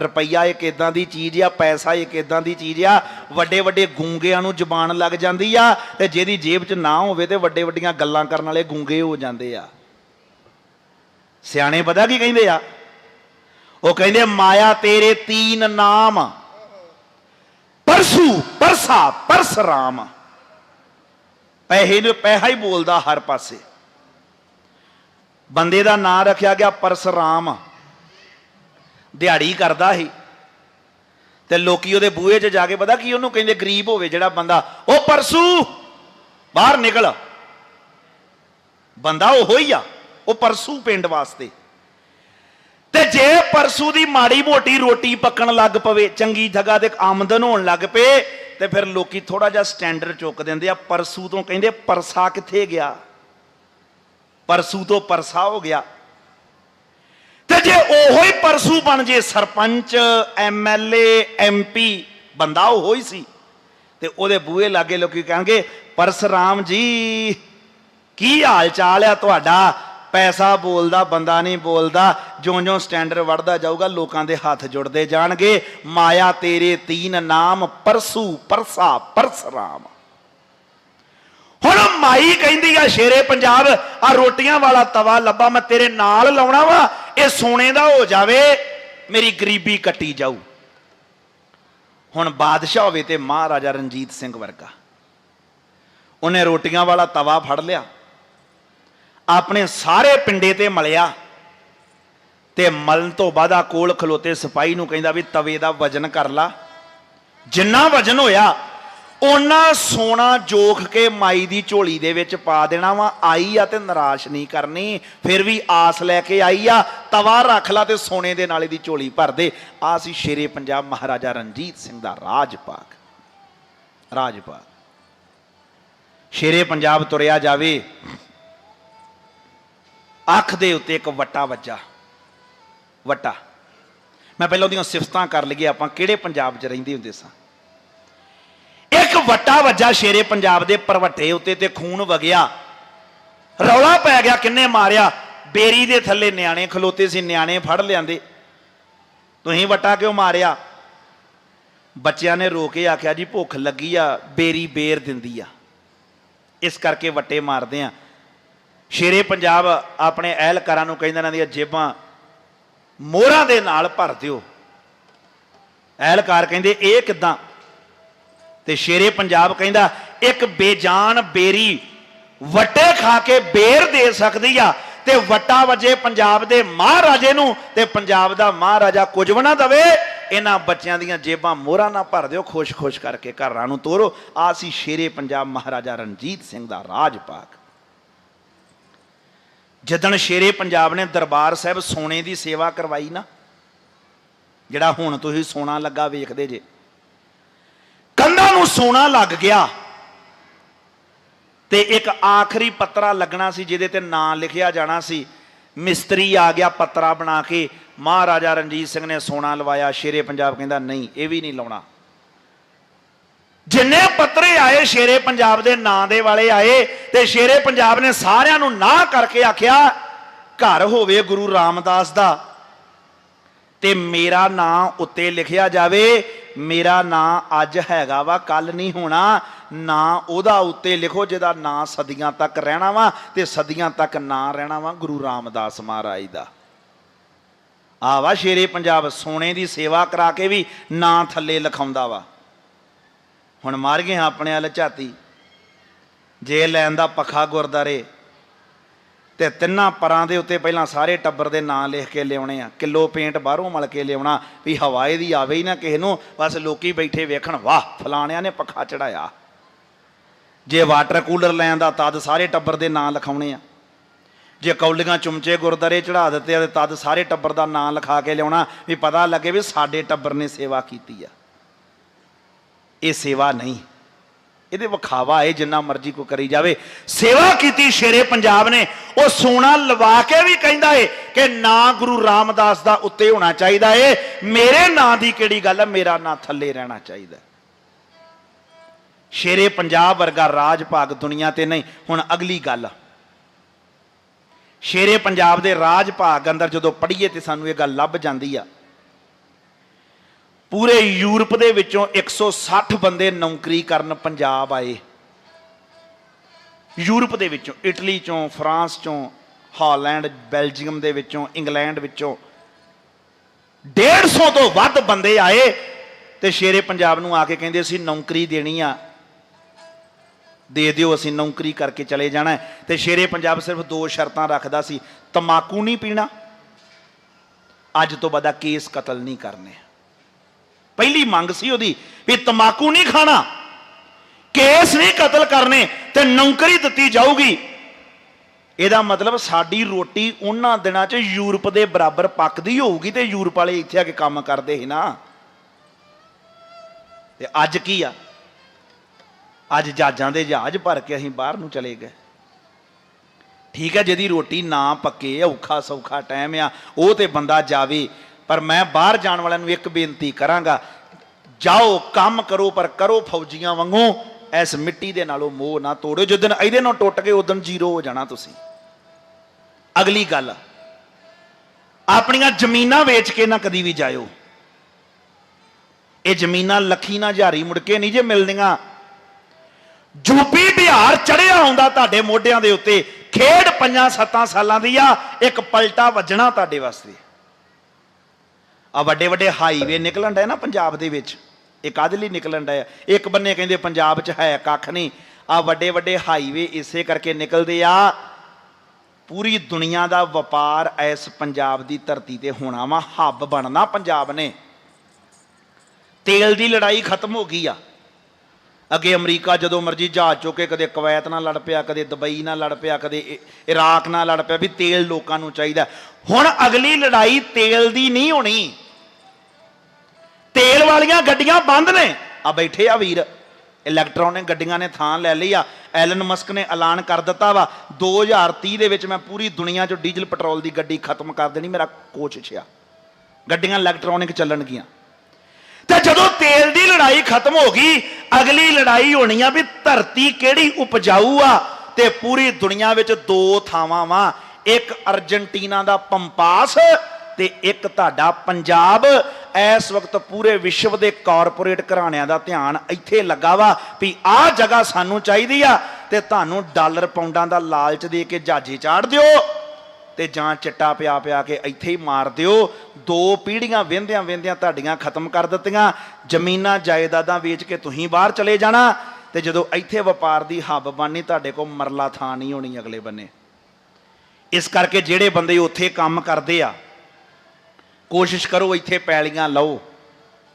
ਰੁਪਈਆ ਇੱਕ ਇਦਾਂ ਦੀ ਚੀਜ਼ ਆ, ਪੈਸਾ ਇੱਕ ਇਦਾਂ ਦੀ ਚੀਜ਼ ਆ ਵੱਡੇ ਵੱਡੇ ਗੂੰਗਿਆਂ ਨੂੰ ਜ਼ੁਬਾਨ ਲੱਗ ਜਾਂਦੀ ਆ ਤੇ ਜਿਹਦੀ ਜੇਬ 'ਚ ਨਾ ਹੋਵੇ ਤੇ ਵੱਡੇ ਵੱਡੀਆਂ ਗੱਲਾਂ ਕਰਨ ਵਾਲੇ ਗੂੰਗੇ ਹੋ ਜਾਂਦੇ ਆ। ਸਿਆਣੇ ਪਤਾ ਕੀ ਕਹਿੰਦੇ ਆ? ਉਹ ਕਹਿੰਦੇ, ਮਾਇਆ ਤੇਰੇ ਤੀਨ ਨਾਮ ਪਰਸੂ, ਪਰਸਾ, ਪਰਸਰਾਮ। ਪੈਸੇ ਨੂੰ ਪੈਸਾ ਹੀ ਬੋਲਦਾ ਹਰ ਪਾਸੇ। ਬੰਦੇ ਦਾ ਨਾਂ ਰੱਖਿਆ ਗਿਆ ਪਰਸਰਾਮ। ਦਿਹਾੜੀ ਕਰਦਾ ਸੀ। ਤੇ ਲੋਕੀ ਉਹਦੇ ਬੂਹੇ 'ਚ ਜਾ ਕੇ ਪਤਾ ਕੀ ਉਹਨੂੰ ਕਹਿੰਦੇ, ਗਰੀਬ ਹੋਵੇ ਜਿਹੜਾ ਬੰਦਾ, ਉਹ ਪਰਸੂ, ਬਾਹਰ ਨਿਕਲ। ਬੰਦਾ ਉਹ ਹੀ ਆ, ਉਹ ਪਰਸੂ ਪਿੰਡ ਵਾਸਤੇ। ਤੇ ਜੇ ਪਰਸੂ ਦੀ ਮਾੜੀ ਮੋਟੀ ਰੋਟੀ ਪੱਕਣ ਲੱਗ ਪਵੇ, ਚੰਗੀ ਜਗ੍ਹਾ ਤੇ ਆਮਦਨ ਹੋਣ ਲੱਗ ਪਏ, ਤੇ ਫਿਰ ਲੋਕੀ ਥੋੜਾ ਜਿਹਾ ਸਟੈਂਡਰਡ ਚੁੱਕ ਦਿੰਦੇ ਆ, ਪਰਸੂ ਤੋਂ ਕਹਿੰਦੇ ਪਰਸਾ ਕਿੱਥੇ ਗਿਆ? ਪਰਸੂ ਤੋਂ ਪਰਸਾ ਹੋ ਗਿਆ। ਤੇ ਜੇ ਉਹੋ ਹੀ ਪਰਸੂ ਬਣ ਜੇ, ਸਰਪੰਚ ਐਮਐਲਏ ਐਮਪੀ ਬੰਦਾ ਉਹੋ ਹੀ ਸੀ, ਤੇ ਉਹਦੇ ਬੂਹੇ ਲਾਗੇ ਲੋਕੀ ਕਹਿਣਗੇ, ਪਰਸਰਾਮ ਜੀ, ਕੀ ਹਾਲ ਚਾਲ ਆ ਤੁਹਾਡਾ? ਪੈਸਾ ਬੋਲਦਾ, ਬੰਦਾ ਨਹੀਂ ਬੋਲਦਾ, ਜਿਉਂ-ਜਿਉਂ ਸਟੈਂਡਰਡ ਵੱਧਦਾ ਜਾਊਗਾ, ਲੋਕਾਂ ਦੇ ਹੱਥ ਜੁੜਦੇ ਜਾਣਗੇ। ਮਾਇਆ ਤੇਰੇ ਤੀਨ ਨਾਮ, ਪਰਸੂ, ਪਰਸਾ, ਪਰਸਰਾਮ। ਹੁਣ ਮਾਈ ਕਹਿੰਦੀ ਆ, ਸ਼ੇਰੇ ਪੰਜਾਬ, ਆ ਰੋਟੀਆਂ ਵਾਲਾ ਤਵਾ ਲੱਭਾ, ਮੈਂ ਤੇਰੇ ਨਾਲ ਲਾਉਣਾ ਵਾ, ਇਹ ਸੋਨੇ ਦਾ ਹੋ ਜਾਵੇ, ਮੇਰੀ ਗਰੀਬੀ ਕੱਟੀ ਜਾਊ। ਹੁਣ ਬਾਦਸ਼ਾਹ ਹੋਵੇ ਤੇ ਮਹਾਰਾਜਾ ਰਣਜੀਤ ਸਿੰਘ ਵਰਗਾ। ਉਹਨੇ ਰੋਟੀਆਂ ਵਾਲਾ ਤਵਾ ਫੜ ਲਿਆ। ਆਪਣੇ ਸਾਰੇ ਪਿੰਡੇ ਤੇ ਮਲਿਆ ਤੇ ਮਲਣ ਤੋਂ ਬਾਅਦ ਆ ਕੋਲ ਖਲੋਤੇ ਸਿਪਾਹੀ ਨੂੰ ਕਹਿੰਦਾ ਵੀ ਤਵੇ ਦਾ ਵਜਨ ਕਰ ਲਾ। ਜਿੰਨਾ ਵਜਨ ਹੋਇਆ ਉਹਨਾਂ ਸੋਨਾ ਜੋਖ ਕੇ ਮਾਈ ਦੀ ਝੋਲੀ ਦੇ ਵਿੱਚ ਪਾ ਦੇਣਾ ਵਾ। ਆਈ ਆ ਤੇ ਨਿਰਾਸ਼ ਨਹੀਂ ਕਰਨੀ, ਫਿਰ ਵੀ ਆਸ ਲੈ ਕੇ ਆਈ ਆ। ਤਵਾ ਰੱਖ ਲਾ ਤੇ ਸੋਨੇ ਦੇ ਨਾਲੇ ਦੀ ਝੋਲੀ ਭਰ ਦੇ। ਆ ਸੀ ਸ਼ੇਰੇ ਪੰਜਾਬ ਮਹਾਰਾਜਾ ਰਣਜੀਤ ਸਿੰਘ ਦਾ ਰਾਜ ਪਾਕ ਰਾਜ ਪਾਕ ਸ਼ੇਰੇ ਪੰਜਾਬ ਤੁਰਿਆ ਜਾਵੇ ਅੱਖ ਦੇ ਉੱਤੇ ਇੱਕ ਵੱਟਾ ਵੱਜਾ। ਵੱਟਾ। ਮੈਂ ਪਹਿਲਾਂ ਉਹਦੀਆਂ ਸਿਫਤਾਂ ਕਰ ਲਈਏ, ਆਪਾਂ ਕਿਹੜੇ ਪੰਜਾਬ 'ਚ ਰਹਿੰਦੇ ਹੁੰਦੇ ਸਾਂ। ਇੱਕ ਵੱਟਾ ਵੱਜਾ ਸ਼ੇਰੇ ਪੰਜਾਬ ਦੇ ਪਰਵੱਟੇ ਉੱਤੇ ਤੇ ਖੂਨ ਵਗਿਆ। ਰੌਲਾ ਪੈ ਗਿਆ, ਕਿੰਨੇ ਮਾਰਿਆ। ਬੇਰੀ ਦੇ ਥੱਲੇ ਨਿਆਣੇ ਖਲੋਤੇ ਸੀ, ਨਿਆਣੇ ਫੜ ਲਿਆਂਦੇ। ਤੁਸੀਂ ਵੱਟਾ ਕਿਉਂ ਮਾਰਿਆ? ਬੱਚਿਆਂ ਨੇ ਰੋ ਕੇ ਆਖਿਆ, ਜੀ ਭੁੱਖ ਲੱਗੀ ਆ, ਬੇਰੀ ਬੇਰ ਦਿੰਦੀ ਆ। ਇਸ ਕਰਕੇ ਵੱਟੇ ਮਾਰਦੇ ਆ। ਸ਼ੇਰੇ ਪੰਜਾਬ ਆਪਣੇ ਅਹਿਲਕਾਰਾਂ ਨੂੰ ਕਹਿੰਦਾ ਇਹਨਾਂ ਦੀਆਂ ਜੇਬਾਂ ਮੋਹਰਾਂ ਦੇ ਨਾਲ ਭਰ ਦਿਓ। ਅਹਿਲਕਾਰ ਕਹਿੰਦੇ, ਇਹ ਕਿਦਾਂ? ਤੇ ਸ਼ੇਰੇ ਪੰਜਾਬ ਕਹਿੰਦਾ, ਇੱਕ ਬੇਜਾਨ ਬੇਰੀ ਵੱਟੇ ਖਾ ਕੇ ਬੇਰ ਦੇ ਸਕਦੀ ਆ ਤੇ ਵੱਟਾ ਵਜੇ ਪੰਜਾਬ ਦੇ ਮਹਾਰਾਜੇ ਨੂੰ ਤੇ ਪੰਜਾਬ ਦਾ ਮਹਾਰਾਜਾ ਕੁਝ ਵੀ ਨਾ ਦਵੇ। ਇਹਨਾਂ ਬੱਚਿਆਂ ਦੀਆਂ ਜੇਬਾਂ ਮੋਹਰਾਂ ਨਾ ਭਰ ਦਿਓ। ਖੁਸ਼-ਖੁਸ਼ ਕਰਕੇ ਘਰਾਂ ਨੂੰ ਤੋਰੋ। ਆ ਸੀ ਸ਼ੇਰੇ ਪੰਜਾਬ ਮਹਾਰਾਜਾ ਰਣਜੀਤ ਸਿੰਘ ਦਾ ਰਾਜ ਪਾਕ ਜਦੋਂ ਸ਼ੇਰੇ ਪੰਜਾਬ ਨੇ ਦਰਬਾਰ ਸਾਹਿਬ ਸੋਨੇ ਦੀ ਸੇਵਾ ਕਰਵਾਈ ਨਾ, ਜਿਹੜਾ ਹੁਣ ਤੁਸੀਂ ਸੋਨਾ ਲੱਗਾ ਵੇਖਦੇ ਜੇ। ਕੰਧਾਂ ਨੂੰ ਸੋਨਾ ਲੱਗ ਗਿਆ ਤੇ ਇੱਕ ਆਖਰੀ ਪੱਤਰਾ ਲੱਗਣਾ ਸੀ ਜਿਹਦੇ ਤੇ ਨਾਂ ਲਿਖਿਆ ਜਾਣਾ ਸੀ। ਮਿਸਤਰੀ ਆ ਗਿਆ ਪੱਤਰਾ ਬਣਾ ਕੇ, ਮਹਾਰਾਜਾ ਰਣਜੀਤ ਸਿੰਘ ਨੇ ਸੋਨਾ ਲਵਾਇਆ, ਸ਼ੇਰੇ ਪੰਜਾਬ ਕਹਿੰਦਾ, ਨਹੀਂ, ਇਹ ਵੀ ਨਹੀਂ ਲਾਉਣਾ। ਜਿੰਨੇ ਪੱਤਰੇ ਆਏ, ਸ਼ੇਰੇ ਪੰਜਾਬ ਦੇ ਨਾਂ ਦੇ ਵਾਲੇ ਆਏ ਤੇ ਸ਼ੇਰੇ ਪੰਜਾਬ ਨੇ ਸਾਰਿਆਂ ਨੂੰ ਨਾ ਕਰਕੇ ਆਖਿਆ, ਘਰ ਹੋਵੇ ਗੁਰੂ ਰਾਮਦਾਸ ਦਾ ਤੇ ਮੇਰਾ ਨਾਂ ਉੱਤੇ ਲਿਖਿਆ ਜਾਵੇ, ਮੇਰਾ ਨਾਂ ਅੱਜ ਹੈਗਾ ਵਾ ਕੱਲ ਨਹੀਂ ਹੋਣਾ, ਨਾਂ ਉਹਦਾ ਉੱਤੇ ਲਿਖੋ ਜਿਹਦਾ ਨਾਂ ਸਦੀਆਂ ਤੱਕ ਰਹਿਣਾ ਵਾ ਤੇ ਸਦੀਆਂ ਤੱਕ ਨਾਂ ਰਹਿਣਾ ਵਾ ਗੁਰੂ ਰਾਮਦਾਸ ਮਹਾਰਾਜ ਦਾ। ਆ ਵਾ ਸ਼ੇਰੇ ਪੰਜਾਬ ਸੋਨੇ ਦੀ ਸੇਵਾ ਕਰਾ ਕੇ ਵੀ ਨਾਂ ਥੱਲੇ ਲਿਖਾਉਂਦਾ ਵਾ। ਹੁਣ ਮਾਰ ਗਏ ਹਾਂ ਆਪਣੇ ਵਾਲ ਝਾਤੀ। ਜੇ ਲੈਣ ਦਾ ਪੱਖਾ ਗੁਰਦਾਰੇ, ਤੇ ਤਿੰਨਾਂ ਪਰਾਂ ਦੇ ਉੱਤੇ ਪਹਿਲਾਂ ਸਾਰੇ ਟੱਬਰ ਦੇ ਨਾਂ ਲਿਖ ਕੇ ਲਿਆਉਣੇ ਆ। ਕਿਲੋ ਪੇਂਟ ਬਾਹਰੋਂ ਮਲ ਕੇ ਲਿਆਉਣਾ, ਵੀ ਹਵਾਏ ਦੀ ਆਵੇ ਹੀ ਨਾ ਕਿਸੇ ਨੂੰ, ਬਸ ਲੋਕੀ ਬੈਠੇ ਵੇਖਣ, ਵਾਹ, ਫਲਾਣਿਆਂ ਨੇ ਪੱਖਾ ਚੜਾਇਆ। ਜੇ ਵਾਟਰ ਕੂਲਰ ਲੈਣ ਦਾ ਤਦ ਸਾਰੇ ਟੱਬਰ ਦੇ ਨਾਂ ਲਿਖਾਉਣੇ ਆ। ਜੇ ਕੌਲੀਆਂ ਚੁੰਮਚੇ ਗੁਰਦਾਰੇ ਚੜਾ ਦਿੱਤੇ ਆ, ਤੇ ਤਦ ਸਾਰੇ ਟੱਬਰ ਦਾ ਨਾਂ ਲਿਖਾ ਕੇ ਲਿਆਉਣਾ, ਵੀ ਪਤਾ ਲੱਗੇ ਵੀ ਸਾਡੇ ਟੱਬਰ ਨੇ ਸੇਵਾ ਕੀਤੀ ਆ। ਇਹ ਸੇਵਾ ਨਹੀਂ। ਇਹਦੇ ਵਿਖਾਵਾ ਹੈ ਜਿੰਨਾ ਮਰਜ਼ੀ ਕੋ ਕਰੀ ਜਾਵੇ। ਸੇਵਾ ਕੀਤੀ ਸ਼ੇਰੇ ਪੰਜਾਬ ਨੇ, ਉਹ ਸੋਨਾ ਲਵਾ ਕੇ ਵੀ ਕਹਿੰਦਾ ਏ ਕਿ ਨਾ ਗੁਰੂ ਰਾਮਦਾਸ ਦਾ ਉੱਤੇ ਹੋਣਾ ਚਾਹੀਦਾ ਏ। ਮੇਰੇ ਨਾਂ ਦੀ ਕਿਹੜੀ ਗੱਲ ਹੈ ਮੇਰਾ ਨਾਂ ਥੱਲੇ ਰਹਿਣਾ ਚਾਹੀਦਾ। ਸ਼ੇਰੇ ਪੰਜਾਬ ਵਰਗਾ ਰਾਜ ਭਾਗ ਦੁਨੀਆ ਤੇ ਨਹੀਂ, ਹੁਣ ਅਗਲੀ ਗੱਲ ਸ਼ੇਰੇ ਪੰਜਾਬ ਦੇ ਰਾਜ ਭਾਗ ਅੰਦਰ ਜਦੋਂ ਪੜ੍ਹੀਏ ਤੇ ਸਾਨੂੰ ਇਹ ਗੱਲ ਲੱਭ ਜਾਂਦੀ ਆ। ਪੂਰੇ ਯੂਰਪ ਦੇ ਵਿੱਚੋਂ 160 ਬੰਦੇ ਨੌਕਰੀ ਕਰਨ ਪੰਜਾਬ ਆਏ। ਯੂਰਪ ਦੇ ਵਿੱਚੋਂ, ਇਟਲੀ ਚੋਂ, ਫਰਾਂਸ ਚੋਂ, ਹਾਲੈਂਡ, ਬੈਲਜੀਅਮ ਦੇ ਵਿੱਚੋਂ, ਇੰਗਲੈਂਡ ਵਿੱਚੋਂ 150 ਤੋਂ ਵੱਧ ਬੰਦੇ ਆਏ ਤੇ ਸ਼ੇਰੇ ਪੰਜਾਬ ਨੂੰ ਆ ਕੇ ਕਹਿੰਦੇ, ਅਸੀਂ ਨੌਕਰੀ ਦੇਣੀ ਆ। ਦੇ ਦਿਓ, ਅਸੀਂ ਨੌਕਰੀ ਕਰਕੇ ਚਲੇ ਜਾਣਾ ਹੈ। ਤੇ ਸ਼ੇਰੇ ਪੰਜਾਬ ਸਿਰਫ ਦੋ ਸ਼ਰਤਾਂ ਰੱਖਦਾ ਸੀ, ਤਮਾਕੂ ਨਹੀਂ ਪੀਣਾ। ਅੱਜ ਤੋਂ ਬਾਅਦ ਕੇਸ ਕਤਲ ਨਹੀਂ ਕਰਨੇ। ਪਹਿਲੀ ਮੰਗ ਸੀ ਉਹਦੀ ਵੀ ਤਮਾਕੂ ਨਹੀਂ ਖਾਣਾ। ਕੇਸ ਨਹੀਂ ਕਤਲ ਕਰਨੇ ਤੇ ਨੌਕਰੀ ਦਿੱਤੀ ਜਾਊਗੀ। ਇਹਦਾ ਮਤਲਬ ਸਾਡੀ ਰੋਟੀ ਉਹਨਾਂ ਦਿਨਾਂ 'ਚ ਯੂਰਪ ਦੇ ਬਰਾਬਰ ਪੱਕਦੀ ਹੋਊਗੀ ਤੇ ਯੂਰਪ ਵਾਲੇ ਇੱਥੇ ਆ ਕੇ ਕੰਮ ਕਰਦੇ ਸੀ ਨਾ। ਤੇ ਅੱਜ ਕੀ ਆ? ਅੱਜ ਜਹਾਜ਼ਾਂ ਦੇ ਜਹਾਜ਼ ਭਰ ਕੇ ਅਸੀਂ ਬਾਹਰ ਨੂੰ ਚਲੇ ਗਏ। ਠੀਕ ਹੈ, ਜਿਹਦੀ ਰੋਟੀ ਨਾ ਪੱਕੇ, ਔਖਾ ਸੌਖਾ ਟਾਈਮ ਆ, ਉਹ ਤੇ ਬੰਦਾ ਜਾਵੇ। ਪਰ ਮੈਂ ਬਾਹਰ ਜਾਣ ਵਾਲਿਆਂ ਨੂੰ ਇੱਕ ਬੇਨਤੀ ਕਰਾਂਗਾ, ਜਾਓ, ਕੰਮ ਕਰੋ, ਪਰ ਕਰੋ ਫੌਜੀਆਂ ਵਾਂਗੂ, ਇਸ ਮਿੱਟੀ ਦੇ ਨਾਲੋਂ ਮੋਹ ਨਾ ਤੋੜੋ ਜਦੋਂ ਇਹਦੇ ਨਾਲ ਟੁੱਟ ਗਏ ਉਦੋਂ ਜ਼ੀਰੋ ਹੋ ਜਾਣਾ ਤੁਸੀਂ। ਅਗਲੀ ਗੱਲ, ਆਪਣੀਆਂ ਜ਼ਮੀਨਾਂ ਵੇਚ ਕੇ ਨਾ ਕਦੀ ਵੀ ਜਾਇਓ। ਇਹ ਜ਼ਮੀਨਾਂ ਲੱਖੀ ਨਾ ਹਜ਼ਾਰੀ ਮੁੜ ਕੇ ਨਹੀਂ ਜੇ ਮਿਲਦੀਆਂ ਯੂਪੀ ਬਿਹਾਰ ਚੜਿਆ ਹੁੰਦਾ ਤੁਹਾਡੇ ਮੋਢਿਆਂ ਦੇ ਉੱਤੇ, ਖੇਡ ਪੰਜਾਂ ਸੱਤਾਂ ਸਾਲਾਂ ਦੀ ਆ, ਇੱਕ ਪਲਟਾ ਵੱਜਣਾ ਤੁਹਾਡੇ ਵਾਸਤੇ। ਆ ਵੱਡੇ ਵੱਡੇ ਹਾਈਵੇ ਨਿਕਲਣ ਡਏ ਨਾ ਪੰਜਾਬ ਦੇ ਵਿੱਚ। ਇਹ ਕਾਹਦੇ ਲਈ ਨਿਕਲਣ ਡਏ ਇੱਕ ਬੰਨੇ ਕਹਿੰਦੇ ਪੰਜਾਬ 'ਚ ਹੈ ਕੱਖ ਨਹੀਂ। ਆ ਵੱਡੇ ਵੱਡੇ ਹਾਈਵੇ ਇਸੇ ਕਰਕੇ ਨਿਕਲਦੇ ਆ। ਪੂਰੀ ਦੁਨੀਆ ਦਾ ਵਪਾਰ ਇਸ ਪੰਜਾਬ ਦੀ ਧਰਤੀ ਤੇ ਹੋਣਾ ਵਾ, ਹੱਬ ਬਣਨਾ ਪੰਜਾਬ ਨੇ। ਤੇਲ ਦੀ ਲੜਾਈ ਖਤਮ ਹੋ ਗਈ ਆ। ਅੱਗੇ ਅਮਰੀਕਾ ਜਦੋਂ ਮਰਜ਼ੀ ਜਹਾਜ਼ ਚੁੱਕੇ ਕਦੇ ਕੁਵੈਤ ਨਾਲ ਲੜ ਪਿਆ, ਕਦੇ ਦੁਬਈ ਨਾਲ ਲੜ ਪਿਆ, ਕਦੇ ਇਰਾਕ ਨਾਲ ਲੜ ਪਿਆ ਵੀ ਤੇਲ ਲੋਕਾਂ ਨੂੰ ਚਾਹੀਦਾ। ਹੁਣ ਅਗਲੀ ਲੜਾਈ ਤੇਲ ਦੀ ਨਹੀਂ ਹੋਣੀ। ਤੇਲ ਵਾਲੀਆਂ ਗੱਡੀਆਂ ਬੰਦ ਨੇ। ਆ ਬੈਠੇ ਆ ਵੀਰ। ਇਲੈਕਟ੍ਰੋਨਿਕ ਗੱਡੀਆਂ ਨੇ ਥਾਂ ਲੈ ਲਈ ਆ। ਐਲਨ ਮਸਕ ਨੇ ਐਲਾਨ ਕਰ ਦਿੱਤਾ ਵਾ। 2030 ਦੇ ਵਿੱਚ ਮੈਂ ਪੂਰੀ ਦੁਨੀਆ 'ਚੋਂ ਡੀਜ਼ਲ ਪੈਟਰੋਲ ਦੀ ਗੱਡੀ ਖਤਮ ਕਰ ਦੇਣੀ, ਮੇਰਾ ਕੋਸ਼ਿਸ਼ ਆ। ਗੱਡੀਆਂ ਇਲੈਕਟ੍ਰੋਨਿਕ ਚੱਲਣਗੀਆਂ ਤੇ ਜਦੋਂ ਤੇਲ ਦੀ ਲੜਾਈ ਖਤਮ ਹੋ ਗਈ, ਅਗਲੀ ਲੜਾਈ ਹੋਣੀ ਆ ਵੀ ਧਰਤੀ ਕਿਹੜੀ ਉਪਜਾਊ ਆ ਤੇ ਪੂਰੀ ਦੁਨੀਆ ਵਿੱਚ ਦੋ ਥਾਵਾਂ ਵਾ। ਇੱਕ ਅਰਜنٹੀਨਾ ਦਾ ਪੰਪਾਸ ਤੇ ਇੱਕ ਤੁਹਾਡਾ ਪੰਜਾਬ। ਇਸ ਵਕਤ ਪੂਰੇ ਵਿਸ਼ਵ ਦੇ ਕਾਰਪੋਰੇਟ ਘਰਾਣਿਆਂ ਦਾ ਧਿਆਨ ਇੱਥੇ ਲੱਗਾ ਵਾ ਵੀ ਆਹ ਜਗ੍ਹਾ ਸਾਨੂੰ ਚਾਹੀਦੀ ਆ ਤੇ ਤੁਹਾਨੂੰ ਡਾਲਰ ਪਾਉਂਡਾਂ ਦਾ ਲਾਲਚ ਦੇ ਕੇ ਜਹਾਜ਼ੇ ਚਾੜ ਦਿਓ ਤੇ ਜਾਂ ਚਿੱਟਾ ਪਿਆ ਪਿਆ ਕੇ ਇੱਥੇ ਹੀ ਮਾਰ ਦਿਓ। ਦੋ ਪੀੜੀਆਂ ਵਹਿੰਦਿਆਂ ਵਹਿੰਦਿਆਂ ਤੁਹਾਡੀਆਂ ਖਤਮ ਕਰ ਦਿੱਤੀਆਂ। ਜ਼ਮੀਨਾਂ ਜਾਇਦਾਦਾਂ ਵੇਚ ਕੇ ਤੁਸੀਂ ਬਾਹਰ ਚਲੇ ਜਾਣਾ ਤੇ ਜਦੋਂ ਇੱਥੇ ਵਪਾਰ ਦੀ ਹੱਬ ਬਣਨੀ ਤੁਹਾਡੇ ਕੋਲ ਮਰਲਾ ਥਾਂ ਨਹੀਂ ਹੋਣੀ ਅਗਲੇ ਬੰਨੇ। ਇਸ ਕਰਕੇ ਜਿਹੜੇ ਬੰਦੇ ਉੱਥੇ ਕੰਮ ਕਰਦੇ ਆ ਕੋਸ਼ਿਸ਼ ਕਰੋ ਇੱਥੇ ਪੈਲੀਆਂ ਲਓ,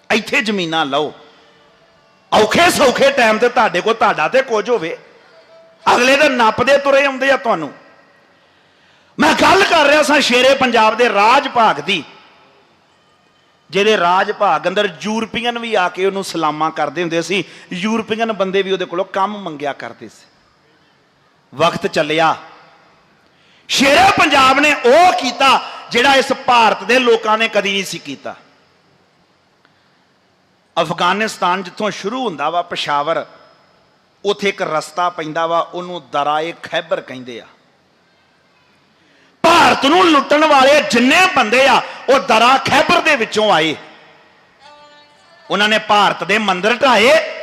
ਇੱਥੇ ਜ਼ਮੀਨਾਂ ਲਓ। ਔਖੇ ਸੌਖੇ ਟਾਈਮ ਤੇ ਤੁਹਾਡੇ ਕੋਲ ਤੁਹਾਡਾ ਤੇ ਕੁਝ ਹੋਵੇ। ਅਗਲੇ ਦੇ ਨੱਪਦੇ ਤੁਰੇ ਆਉਂਦੇ ਆ ਤੁਹਾਨੂੰ। ਮੈਂ ਗੱਲ ਕਰ ਰਿਹਾ ਸਾਂ ਸ਼ੇਰੇ ਪੰਜਾਬ ਦੇ ਰਾਜ ਭਾਗ ਦੀ ਜਿਹਦੇ ਰਾਜ ਭਾਗ ਅੰਦਰ ਯੂਰਪੀਅਨ ਵੀ ਆ ਕੇ ਉਹਨੂੰ ਸਲਾਮਾਂ ਕਰਦੇ ਹੁੰਦੇ ਸੀ। ਯੂਰਪੀਅਨ ਬੰਦੇ ਵੀ ਉਹਦੇ ਕੋਲੋਂ ਕੰਮ ਮੰਗਿਆ ਕਰਦੇ ਸੀ। ਵਕਤ ਚੱਲਿਆ। ਸ਼ੇਰੇ ਪੰਜਾਬ ਨੇ ਉਹ ਕੀਤਾ ਜਿਹੜਾ ਇਸ ਭਾਰਤ ਦੇ ਲੋਕਾਂ ਨੇ ਕਦੀ ਨਹੀਂ ਸੀ ਕੀਤਾ। ਅਫਗਾਨਿਸਤਾਨ ਜਿੱਥੋਂ ਸ਼ੁਰੂ ਹੁੰਦਾ ਵਾ, ਪਸ਼ਾਵਰ, ਉੱਥੇ ਇੱਕ ਰਸਤਾ ਪੈਂਦਾ ਵਾ, ਉਹਨੂੰ ਦਰਾਏ ਖੈਬਰ ਕਹਿੰਦੇ ਆ। ਭਾਰਤ ਨੂੰ ਲੁੱਟਣ ਵਾਲੇ ਜਿੰਨੇ ਬੰਦੇ ਆ, ਉਹ ਦਰਾ ਖੈਬਰ ਦੇ ਵਿੱਚੋਂ ਆਏ। ਉਹਨਾਂ ਨੇ ਭਾਰਤ ਦੇ ਮੰਦਰ ਢਾਏ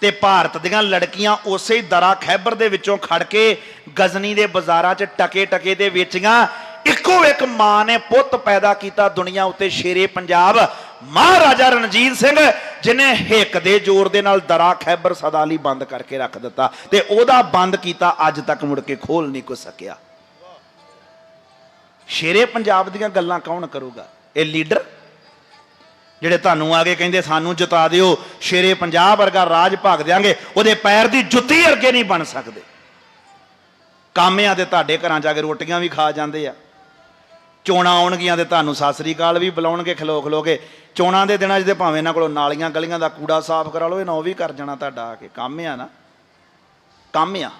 ਤੇ ਭਾਰਤ ਦੀਆਂ ਲੜਕੀਆਂ ਉਸੇ ਦਰਾ ਖੈਬਰ ਦੇ ਵਿੱਚੋਂ ਖੜ ਕੇ ਗਜ਼ਨੀ ਦੇ ਬਾਜ਼ਾਰਾਂ 'ਚ ਟਕੇ ਟਕੇ ਦੇ ਵੇਚੀਆਂ। ਇੱਕੋ ਇੱਕ ਮਾਂ ਨੇ ਪੁੱਤ ਪੈਦਾ ਕੀਤਾ ਦੁਨੀਆ ਉੱਤੇ ਸ਼ੇਰੇ ਪੰਜਾਬ। ਮਹਾਰਾਜਾ ਰਣਜੀਤ ਸਿੰਘ, ਜਿਨੇ ਹਿੱਕ ਦੇ ਜ਼ੋਰ ਦੇ ਨਾਲ ਦਰਾ ਖੈਬਰ ਸਦਾ ਲਈ ਬੰਦ ਕਰਕੇ ਰੱਖ ਦਿੱਤਾ ਤੇ ਉਹਦਾ ਬੰਦ ਕੀਤਾ, ਅੱਜ ਤੱਕ ਮੁੜ ਕੇ ਖੋਲ ਨਹੀਂ ਕੋ ਸਕਿਆ। ਸ਼ੇਰੇ ਪੰਜਾਬ ਦੀਆਂ ਗੱਲਾਂ ਕੌਣ ਕਰੂਗਾ? ਇਹ ਲੀਡਰ ਜਿਹੜੇ ਤੁਹਾਨੂੰ ਆ ਕੇ ਕਹਿੰਦੇ ਸਾਨੂੰ ਜਿਤਾ ਦਿਓ, ਸ਼ੇਰੇ ਪੰਜਾਬ ਵਰਗਾ ਰਾਜ ਭਾਗ ਦਿਆਂਗੇ, ਉਹਦੇ ਪੈਰ ਦੀ ਜੁੱਤੀ ਅਰਗੇ ਨਹੀਂ ਬਣ ਸਕਦੇ। ਕਾਮਿਆਂ ਦੇ ਤੁਹਾਡੇ ਘਰਾਂ ਜਾ ਕੇ ਰੋਟੀਆਂ ਵੀ ਖਾ ਜਾਂਦੇ ਆ। ਚੋਣਾਂ ਆਉਣਗੀਆਂ ਤੇ ਤੁਹਾਨੂੰ ਸਤਿ ਸ੍ਰੀ ਅਕਾਲ ਵੀ ਬੁਲਾਉਣਗੇ, ਖਲੋ ਖਲੋ ਕੇ ਚੋਣਾਂ ਦੇ ਦਿਨਾਂ 'ਚ ਤੇ ਭਾਵੇਂ ਇਹਨਾਂ ਕੋਲੋਂ ਨਾਲੀਆਂ ਗਲੀਆਂ ਦਾ ਕੂੜਾ ਸਾਫ਼ ਕਰਾ ਲਓ ਇਹਨਾਂ ਉਹ ਵੀ ਕਰ ਜਾਣਾ ਤੁਹਾਡਾ ਆ ਕੇ। ਕੰਮ ਆ ਨਾ। ਕੰਮ ਆ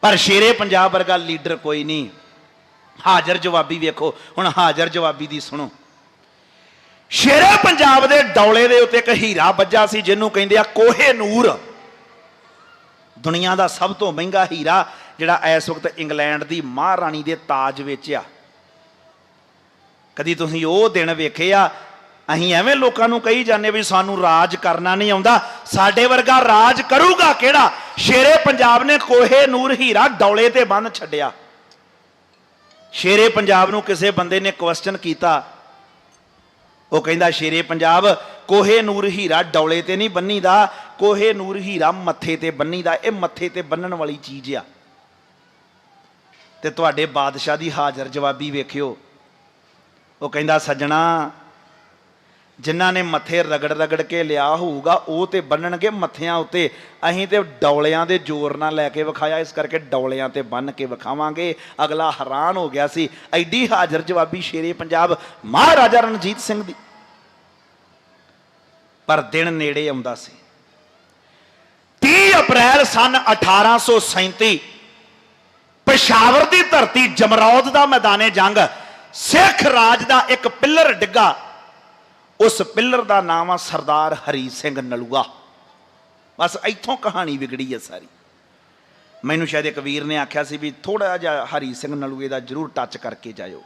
ਪਰ ਸ਼ੇਰੇ ਪੰਜਾਬ ਵਰਗਾ ਲੀਡਰ ਕੋਈ ਨਹੀਂ। ਹਾਜ਼ਰ ਜਵਾਬੀ ਵੇਖੋ, ਹੁਣ ਹਾਜ਼ਰ ਜਵਾਬੀ ਦੀ ਸੁਣੋ। ਸ਼ੇਰੇ ਪੰਜਾਬ ਦੇ ਡੌਲੇ ਦੇ ਉੱਤੇ ਇੱਕ ਹੀਰਾ ਵੱਜਾ ਸੀ, ਜਿਹਨੂੰ ਕਹਿੰਦੇ ਆ ਕੋਹੇ ਨੂਰ। ਦੁਨੀਆ ਦਾ ਸਭ ਤੋਂ ਮਹਿੰਗਾ ਹੀਰਾ ਜਿਹੜਾ ਇਸ ਵਕਤ ਇੰਗਲੈਂਡ ਦੀ ਮਹਾਰਾਣੀ ਦੇ ਤਾਜ ਵਿੱਚ ਆ। ਕਦੀ ਤੁਸੀਂ ਉਹ ਦਿਨ ਵੇਖੇ ਆ, ਅਸੀਂ ਐਵੇਂ ਲੋਕਾਂ ਨੂੰ ਕਹੀ ਜਾਂਦੇ ਵੀ ਸਾਨੂੰ ਰਾਜ ਕਰਨਾ ਨਹੀਂ ਆਉਂਦਾ, ਸਾਡੇ ਵਰਗਾ ਰਾਜ ਕਰੂਗਾ ਕਿਹੜਾ? ਸ਼ੇਰੇ ਪੰਜਾਬ ਨੇ ਕੋਹੇ ਨੂਰ ਹੀਰਾ ਡੌਲੇ ਤੇ ਬੰਨ ਛੱਡਿਆ। ਸ਼ੇਰੇ ਪੰਜਾਬ ਨੂੰ ਕਿਸੇ ਬੰਦੇ ਨੇ ਕੁਐਸਚਨ ਕੀਤਾ ਉਹ ਕਹਿੰਦਾ, ਸ਼ੇਰੇ ਪੰਜਾਬ, ਕੋਹੇ ਨੂਰ ਹੀਰਾ ਡੌਲੇ ਤੇ ਨਹੀਂ ਬੰਨੀਦਾ, ਕੋਹੇ ਨੂਰ ਹੀਰਾ ਮੱਥੇ ਤੇ ਬੰਨੀਦਾ, ਇਹ ਮੱਥੇ ਤੇ ਬੰਨਣ ਵਾਲੀ ਚੀਜ਼ ਆ। ਤੇ ਤੁਹਾਡੇ ਬਾਦਸ਼ਾਹ ਦੀ ਹਾਜ਼ਰ ਜਵਾਬੀ ਵੇਖਿਓ। ਉਹ ਕਹਿੰਦਾ, ਸੱਜਣਾ ਜਿਨ੍ਹਾਂ ਨੇ ਮੱਥੇ ਰਗੜ ਰਗੜ ਕੇ ਲਿਆ ਹੋਊਗਾ, ਉਹ ਤੇ ਬੰਨਣਗੇ ਮੱਥਿਆਂ ਉੱਤੇ। ਅਸੀਂ ਤੇ ਡੌਲਿਆਂ ਦੇ ਜ਼ੋਰ ਨਾਲ ਲੈ ਕੇ ਵਿਖਾਇਆ, ਇਸ ਕਰਕੇ ਡੌਲਿਆਂ ਤੇ ਬੰਨ ਕੇ ਵਿਖਾਵਾਂਗੇ। ਅਗਲਾ ਹੈਰਾਨ ਹੋ ਗਿਆ ਸੀ। ਐਡੀ ਹਾਜ਼ਰ ਜਵਾਬੀ ਸ਼ੇਰੇ ਪੰਜਾਬ, ਮਹਾਰਾਜਾ ਰਣਜੀਤ ਸਿੰਘ ਦੀ। ਪਰ ਦਿਨ ਨੇੜੇ ਆਉਂਦਾ ਸੀ। 30 ਅਪ੍ਰੈਲ ਸਨ 1837 ਪਸ਼ਾਵਰ ਦੀ ਧਰਤੀ ਜਮਰੌਦ ਦਾ ਮੈਦਾਨੇ ਜੰਗ, ਸਿੱਖ ਰਾਜ ਦਾ ਇੱਕ ਪਿੱਲਰ ਡਿੱਗਾ। ਉਸ ਪਿੱਲਰ ਦਾ ਨਾਮ ਆ ਸਰਦਾਰ ਹਰੀ ਸਿੰਘ ਨਲੂਆ। ਬਸ ਇੱਥੋਂ ਕਹਾਣੀ ਵਿਗੜੀ ਹੈ ਸਾਰੀ। ਮੈਨੂੰ ਸ਼ਾਇਦ ਇੱਕ ਵੀਰ ਨੇ ਆਖਿਆ ਸੀ ਵੀ ਥੋੜਾ ਜਿਹਾ ਹਰੀ ਸਿੰਘ ਨਲੂਏ ਦਾ ਜਰੂਰ ਟੱਚ ਕਰਕੇ ਜਾਇਓ।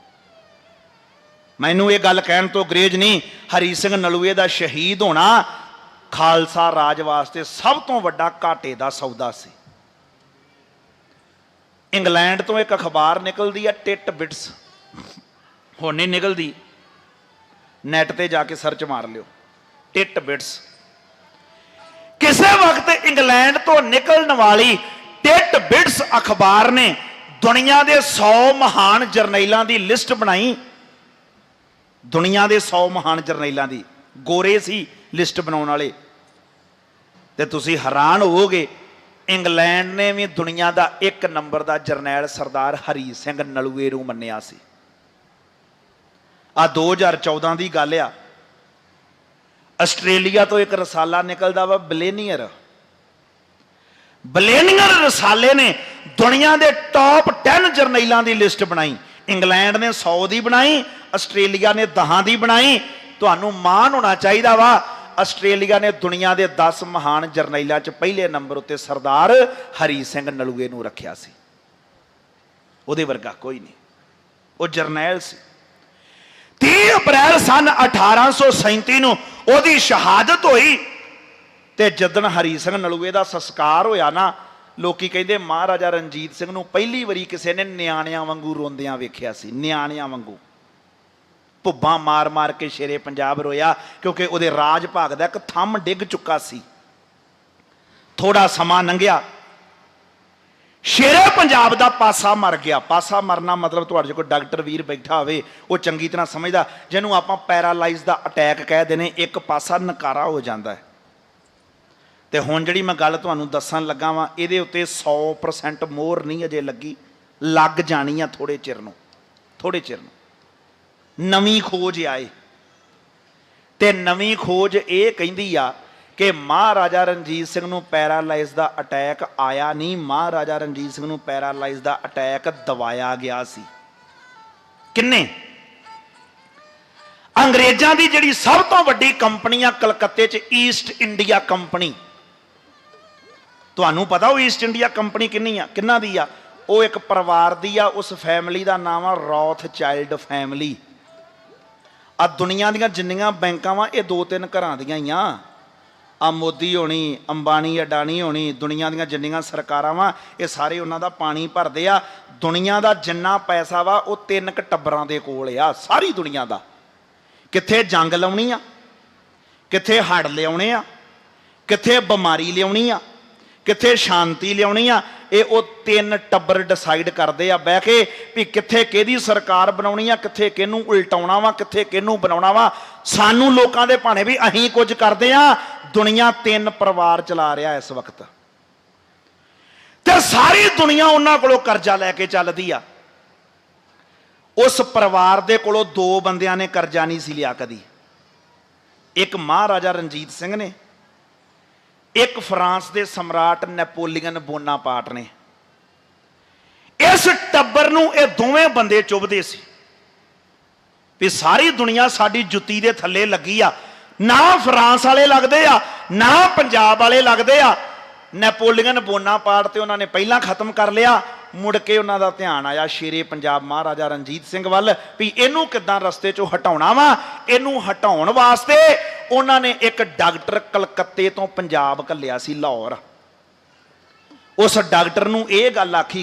ਮੈਨੂੰ ਇਹ ਗੱਲ ਕਹਿਣ ਤੋਂ ਗਰੇਜ ਨਹੀਂ, ਹਰੀ ਸਿੰਘ ਨਲੂਏ ਦਾ ਸ਼ਹੀਦ ਹੋਣਾ ਖਾਲਸਾ ਰਾਜ ਵਾਸਤੇ ਸਭ ਤੋਂ ਵੱਡਾ ਘਾਟੇ ਦਾ ਸੌਦਾ ਸੀ। ਇੰਗਲੈਂਡ ਤੋਂ ਇੱਕ ਅਖਬਾਰ ਨਿਕਲਦੀ ਹੈ ਟਿਟ ਬਿਟਸ। ਹੁਣ ਨਹੀਂ ਨਿਕਲਦੀ। ਨੈਟ ਤੇ ਜਾ ਕੇ ਸਰਚ ਮਾਰ ਲਿਓ। ਟਿਟ ਬਿਟਸ ਕਿਸੇ ਵਕਤ ਇੰਗਲੈਂਡ ਤੋਂ ਨਿਕਲਣ ਵਾਲੀ ਟਿਟ ਬਿਟਸ ਅਖਬਾਰ ਨੇ ਦੁਨੀਆ ਦੇ 100 ਮਹਾਨ ਜਰਨੈਲਾਂ ਦੀ ਲਿਸਟ ਬਣਾਈ। ਦੁਨੀਆ ਦੇ 100 ਮਹਾਨ ਜਰਨੈਲਾਂ ਦੀ ਗੋਰੇ ਸੀ ਲਿਸਟ ਬਣਾਉਣ ਵਾਲੇ। ਤੇ ਤੁਸੀਂ ਹੈਰਾਨ ਹੋਵੋਗੇ, ਇੰਗਲੈਂਡ ਨੇ ਵੀ ਦੁਨੀਆ ਦਾ ਇੱਕ ਨੰਬਰ ਦਾ ਜਰਨੈਲ ਸਰਦਾਰ ਹਰੀ ਸਿੰਘ ਨਲੂਏ ਨੂੰ ਮੰਨਿਆ ਸੀ। ਆ 2014 ਦੀ ਗੱਲ ਆ। ਆਸਟ੍ਰੇਲੀਆ ਤੋਂ ਇੱਕ ਰਸਾਲਾ ਨਿਕਲਦਾ ਵਾ, ਬਲੇਨੀਅਰ। ਬਲੇਨੀਅਰ ਰਸਾਲੇ ਨੇ ਦੁਨੀਆ ਦੇ ਟੌਪ 10 ਜਰਨੈਲਾਂ ਦੀ ਲਿਸਟ ਬਣਾਈ। ਇੰਗਲੈਂਡ ਨੇ 100 ਦੀ ਬਣਾਈ, ਆਸਟ੍ਰੇਲੀਆ ਨੇ 10 ਦੀ ਬਣਾਈ। ਤੁਹਾਨੂੰ ਮਾਣ ਹੋਣਾ ਚਾਹੀਦਾ ਵਾ, ਆਸਟ੍ਰੇਲੀਆ ਨੇ ਦੁਨੀਆ ਦੇ 10 ਮਹਾਨ ਜਰਨੈਲਾਂ 'ਚ ਪਹਿਲੇ ਨੰਬਰ ਉੱਤੇ ਸਰਦਾਰ ਹਰੀ ਸਿੰਘ ਨਲੂਏ ਨੂੰ ਰੱਖਿਆ ਸੀ। ਉਹਦੇ ਵਰਗਾ ਕੋਈ ਨਹੀਂ। ਉਹ ਜਰਨੈਲ ਸੀ। 30 ਅਪ੍ਰੈਲ ਸਨ 1837 ਨੂੰ ਉਹਦੀ ਸ਼ਹਾਦਤ ਹੋਈ ਤੇ ਜਦੋਂ ਹਰੀ ਸਿੰਘ ਨਲੂਏ ਦਾ ਸੰਸਕਾਰ ਹੋਇਆ ਨਾ, ਲੋਕੀ ਕਹਿੰਦੇ ਮਹਾਰਾਜਾ ਰਣਜੀਤ ਸਿੰਘ ਨੂੰ ਪਹਿਲੀ ਵਾਰੀ ਕਿਸੇ ਨੇ ਨਿਆਣਿਆਂ ਵਾਂਗੂ ਰੋਂਦਿਆਂ ਵੇਖਿਆ ਸੀ, ਨਿਆਣਿਆਂ ਵਾਂਗੂ। ਭੁੱਬਾਂ ਮਾਰ-ਮਾਰ ਕੇ ਸ਼ੇਰੇ ਪੰਜਾਬ ਰੋਇਆ ਕਿਉਂਕਿ ਉਹਦੇ ਰਾਜ ਭਾਗ ਦਾ ਇੱਕ ਥੰਮ ਡਿੱਗ ਚੁੱਕਾ ਸੀ। ਥੋੜਾ ਸਮਾਂ ਲੰਘਿਆ ਸ਼ੇਰੇ ਪੰਜਾਬ ਦਾ ਪਾਸਾ ਮਰ ਗਿਆ। ਪਾਸਾ ਮਰਨਾ ਮਤਲਬ ਤੁਹਾਡੇ ਕੋਲ ਡਾਕਟਰ ਵੀਰ ਬੈਠਾ ਹੋਵੇ, ਉਹ ਚੰਗੀ ਤਰ੍ਹਾਂ ਸਮਝਦਾ, ਜਿਹਨੂੰ ਆਪਾਂ ਪੈਰਾਲਾਈਜ਼ ਦਾ ਅਟੈਕ ਕਹਿ ਦਿੰਦੇ, ਇੱਕ ਪਾਸਾ ਨਕਾਰਾ ਹੋ ਜਾਂਦਾ ਹੈ। ਤੇ ਹੁਣ ਜਿਹੜੀ ਮੈਂ ਗੱਲ ਤੁਹਾਨੂੰ ਦੱਸਣ ਲੱਗਾ ਵਾਂ, ਇਹਦੇ ਉੱਤੇ 100% ਮੋਹਰ ਨਹੀਂ ਅਜੇ ਲੱਗੀ। ਲੱਗ ਜਾਣੀ ਆ ਥੋੜੇ ਚਿਰ ਨੂੰ ਥੋੜੇ ਚਿਰ ਨੂੰ। ਨਵੀਂ ਖੋਜ ਆਏ। ਤੇ ਨਵੀਂ ਖੋਜ ਇਹ ਕਹਿੰਦੀ ਆ ਕਿ ਮਹਾਰਾਜਾ ਰਣਜੀਤ ਸਿੰਘ ਨੂੰ ਪੈਰਾਲਾਈਜ਼ ਦਾ ਅਟੈਕ ਆਇਆ ਨਹੀਂ, ਮਹਾਰਾਜਾ ਰਣਜੀਤ ਸਿੰਘ ਨੂੰ ਪੈਰਾਲਾਈਜ਼ ਦਾ ਅਟੈਕ ਦਵਾਇਆ ਗਿਆ ਸੀ। ਕਿੰਨੇ? ਅੰਗਰੇਜ਼ਾਂ ਦੀ ਜਿਹੜੀ ਸਭ ਤੋਂ ਵੱਡੀ ਕੰਪਨੀ ਆ ਕਲਕੱਤੇ 'ਚ ਈਸਟ ਇੰਡੀਆ ਕੰਪਨੀ ਤੁਹਾਨੂੰ ਪਤਾ ਉਹ ਈਸਟ ਇੰਡੀਆ ਕੰਪਨੀ ਕਿੰਨੀ ਆ? ਕਿੰਨਾ ਦੀ ਆ? ਉਹ ਇੱਕ ਪਰਿਵਾਰ ਦੀ ਆ, ਉਸ ਫੈਮਿਲੀ ਦਾ ਨਾਮ ਆ ਰੌਥ ਚਾਈਲਡ ਫੈਮਿਲੀ ਆ ਦੁਨੀਆ ਦੀਆਂ ਜਿੰਨੀਆਂ ਬੈਂਕਾਂ ਵਾ, ਇਹ ਦੋ ਤਿੰਨ ਘਰਾਂ ਦੀਆਂ ਹੀ ਆ। ਆ ਮੋਦੀ ਹੋਣੀ, ਅੰਬਾਨੀ ਅਡਾਨੀ ਹੋਣੀ, ਦੁਨੀਆ ਦੀਆਂ ਜਿੰਨੀਆਂ ਸਰਕਾਰਾਂ ਵਾ, ਇਹ ਸਾਰੇ ਉਹਨਾਂ ਦਾ ਪਾਣੀ ਭਰਦੇ ਆ। ਦੁਨੀਆ ਦਾ ਜਿੰਨਾ ਪੈਸਾ ਵਾ, ਉਹ ਤਿੰਨ ਕ ਟੱਬਰਾਂ ਦੇ ਕੋਲ ਆ, ਸਾਰੀ ਦੁਨੀਆ ਦਾ। ਕਿੱਥੇ ਜੰਗ ਲਾਉਣੀ ਆ, ਕਿੱਥੇ ਹੜ ਲਿਆਉਣੇ ਆ, ਕਿੱਥੇ ਬਿਮਾਰੀ ਲਿਆਉਣੀ ਆ ਕਿੱਥੇ ਸ਼ਾਂਤੀ ਲਿਆਉਣੀ ਆ? ਇਹ ਉਹ ਤਿੰਨ ਟੱਬਰ ਡਿਸਾਈਡ ਕਰਦੇ ਆ ਬਹਿ ਕੇ ਵੀ ਕਿੱਥੇ ਕਿਹਦੀ ਸਰਕਾਰ ਬਣਾਉਣੀ ਆ, ਕਿੱਥੇ ਕਿਹਨੂੰ ਉਲਟਾਉਣਾ ਵਾ, ਕਿੱਥੇ ਕਿਹਨੂੰ ਬਣਾਉਣਾ ਵਾ। ਸਾਨੂੰ ਲੋਕਾਂ ਦੇ ਭਾਣੇ ਵੀ ਅਸੀਂ ਕੁਝ ਕਰਦੇ ਆ। ਦੁਨੀਆ ਤਿੰਨ ਪਰਿਵਾਰ ਚਲਾ ਰਿਹਾ ਇਸ ਵਕਤ। ਤੇ ਸਾਰੀ ਦੁਨੀਆ ਉਹਨਾਂ ਕੋਲੋਂ ਕਰਜ਼ਾ ਲੈ ਕੇ ਚੱਲਦੀ ਆ। ਉਸ ਪਰਿਵਾਰ ਦੇ ਕੋਲੋਂ ਦੋ ਬੰਦਿਆਂ ਨੇ ਕਰਜ਼ਾ ਨਹੀਂ ਸੀ ਲਿਆ ਕਦੀ। ਇੱਕ ਮਹਾਰਾਜਾ ਰਣਜੀਤ ਸਿੰਘ ਨੇ ਇੱਕ ਫਰਾਂਸ ਦੇ ਸਮਰਾਟ ਨੈਪੋਲੀਅਨ ਬੋਨਾਪਾਰਟ ਨੇ। ਇਸ ਟੱਬਰ ਨੂੰ ਇਹ ਦੋਵੇਂ ਬੰਦੇ ਚੁੱਭਦੇ ਸੀ ਵੀ ਸਾਰੀ ਦੁਨੀਆ ਸਾਡੀ ਜੁੱਤੀ ਦੇ ਥੱਲੇ ਲੱਗੀ ਆ। ਨਾ ਫਰਾਂਸ ਵਾਲੇ ਲੱਗਦੇ ਆ, ਨਾ ਪੰਜਾਬ ਵਾਲੇ ਲੱਗਦੇ ਆ। ਨੈਪੋਲੀਅਨ ਬੋਨਾਪਾਰਟ ਤੇ ਉਹਨਾਂ ਨੇ ਪਹਿਲਾਂ ਖਤਮ ਕਰ ਲਿਆ। ਮੁੜ ਕੇ ਉਹਨਾਂ ਦਾ ਧਿਆਨ ਆਇਆ ਸ਼ੇਰੇ ਪੰਜਾਬ ਮਹਾਰਾਜਾ ਰਣਜੀਤ ਸਿੰਘ ਵੱਲ ਵੀ ਇਹਨੂੰ ਕਿੱਦਾਂ ਰਸਤੇ ਚੋਂ ਹਟਾਉਣਾ ਵਾ? ਇਹਨੂੰ ਹਟਾਉਣ ਵਾਸਤੇ ਉਹਨਾਂ ਨੇ ਇੱਕ ਡਾਕਟਰ ਕਲਕੱਤੇ ਤੋਂ ਪੰਜਾਬ ਘੱਲਿਆ ਸੀ, ਲਾਹੌਰ। ਉਸ ਡਾਕਟਰ ਨੂੰ ਇਹ ਗੱਲ ਆਖੀ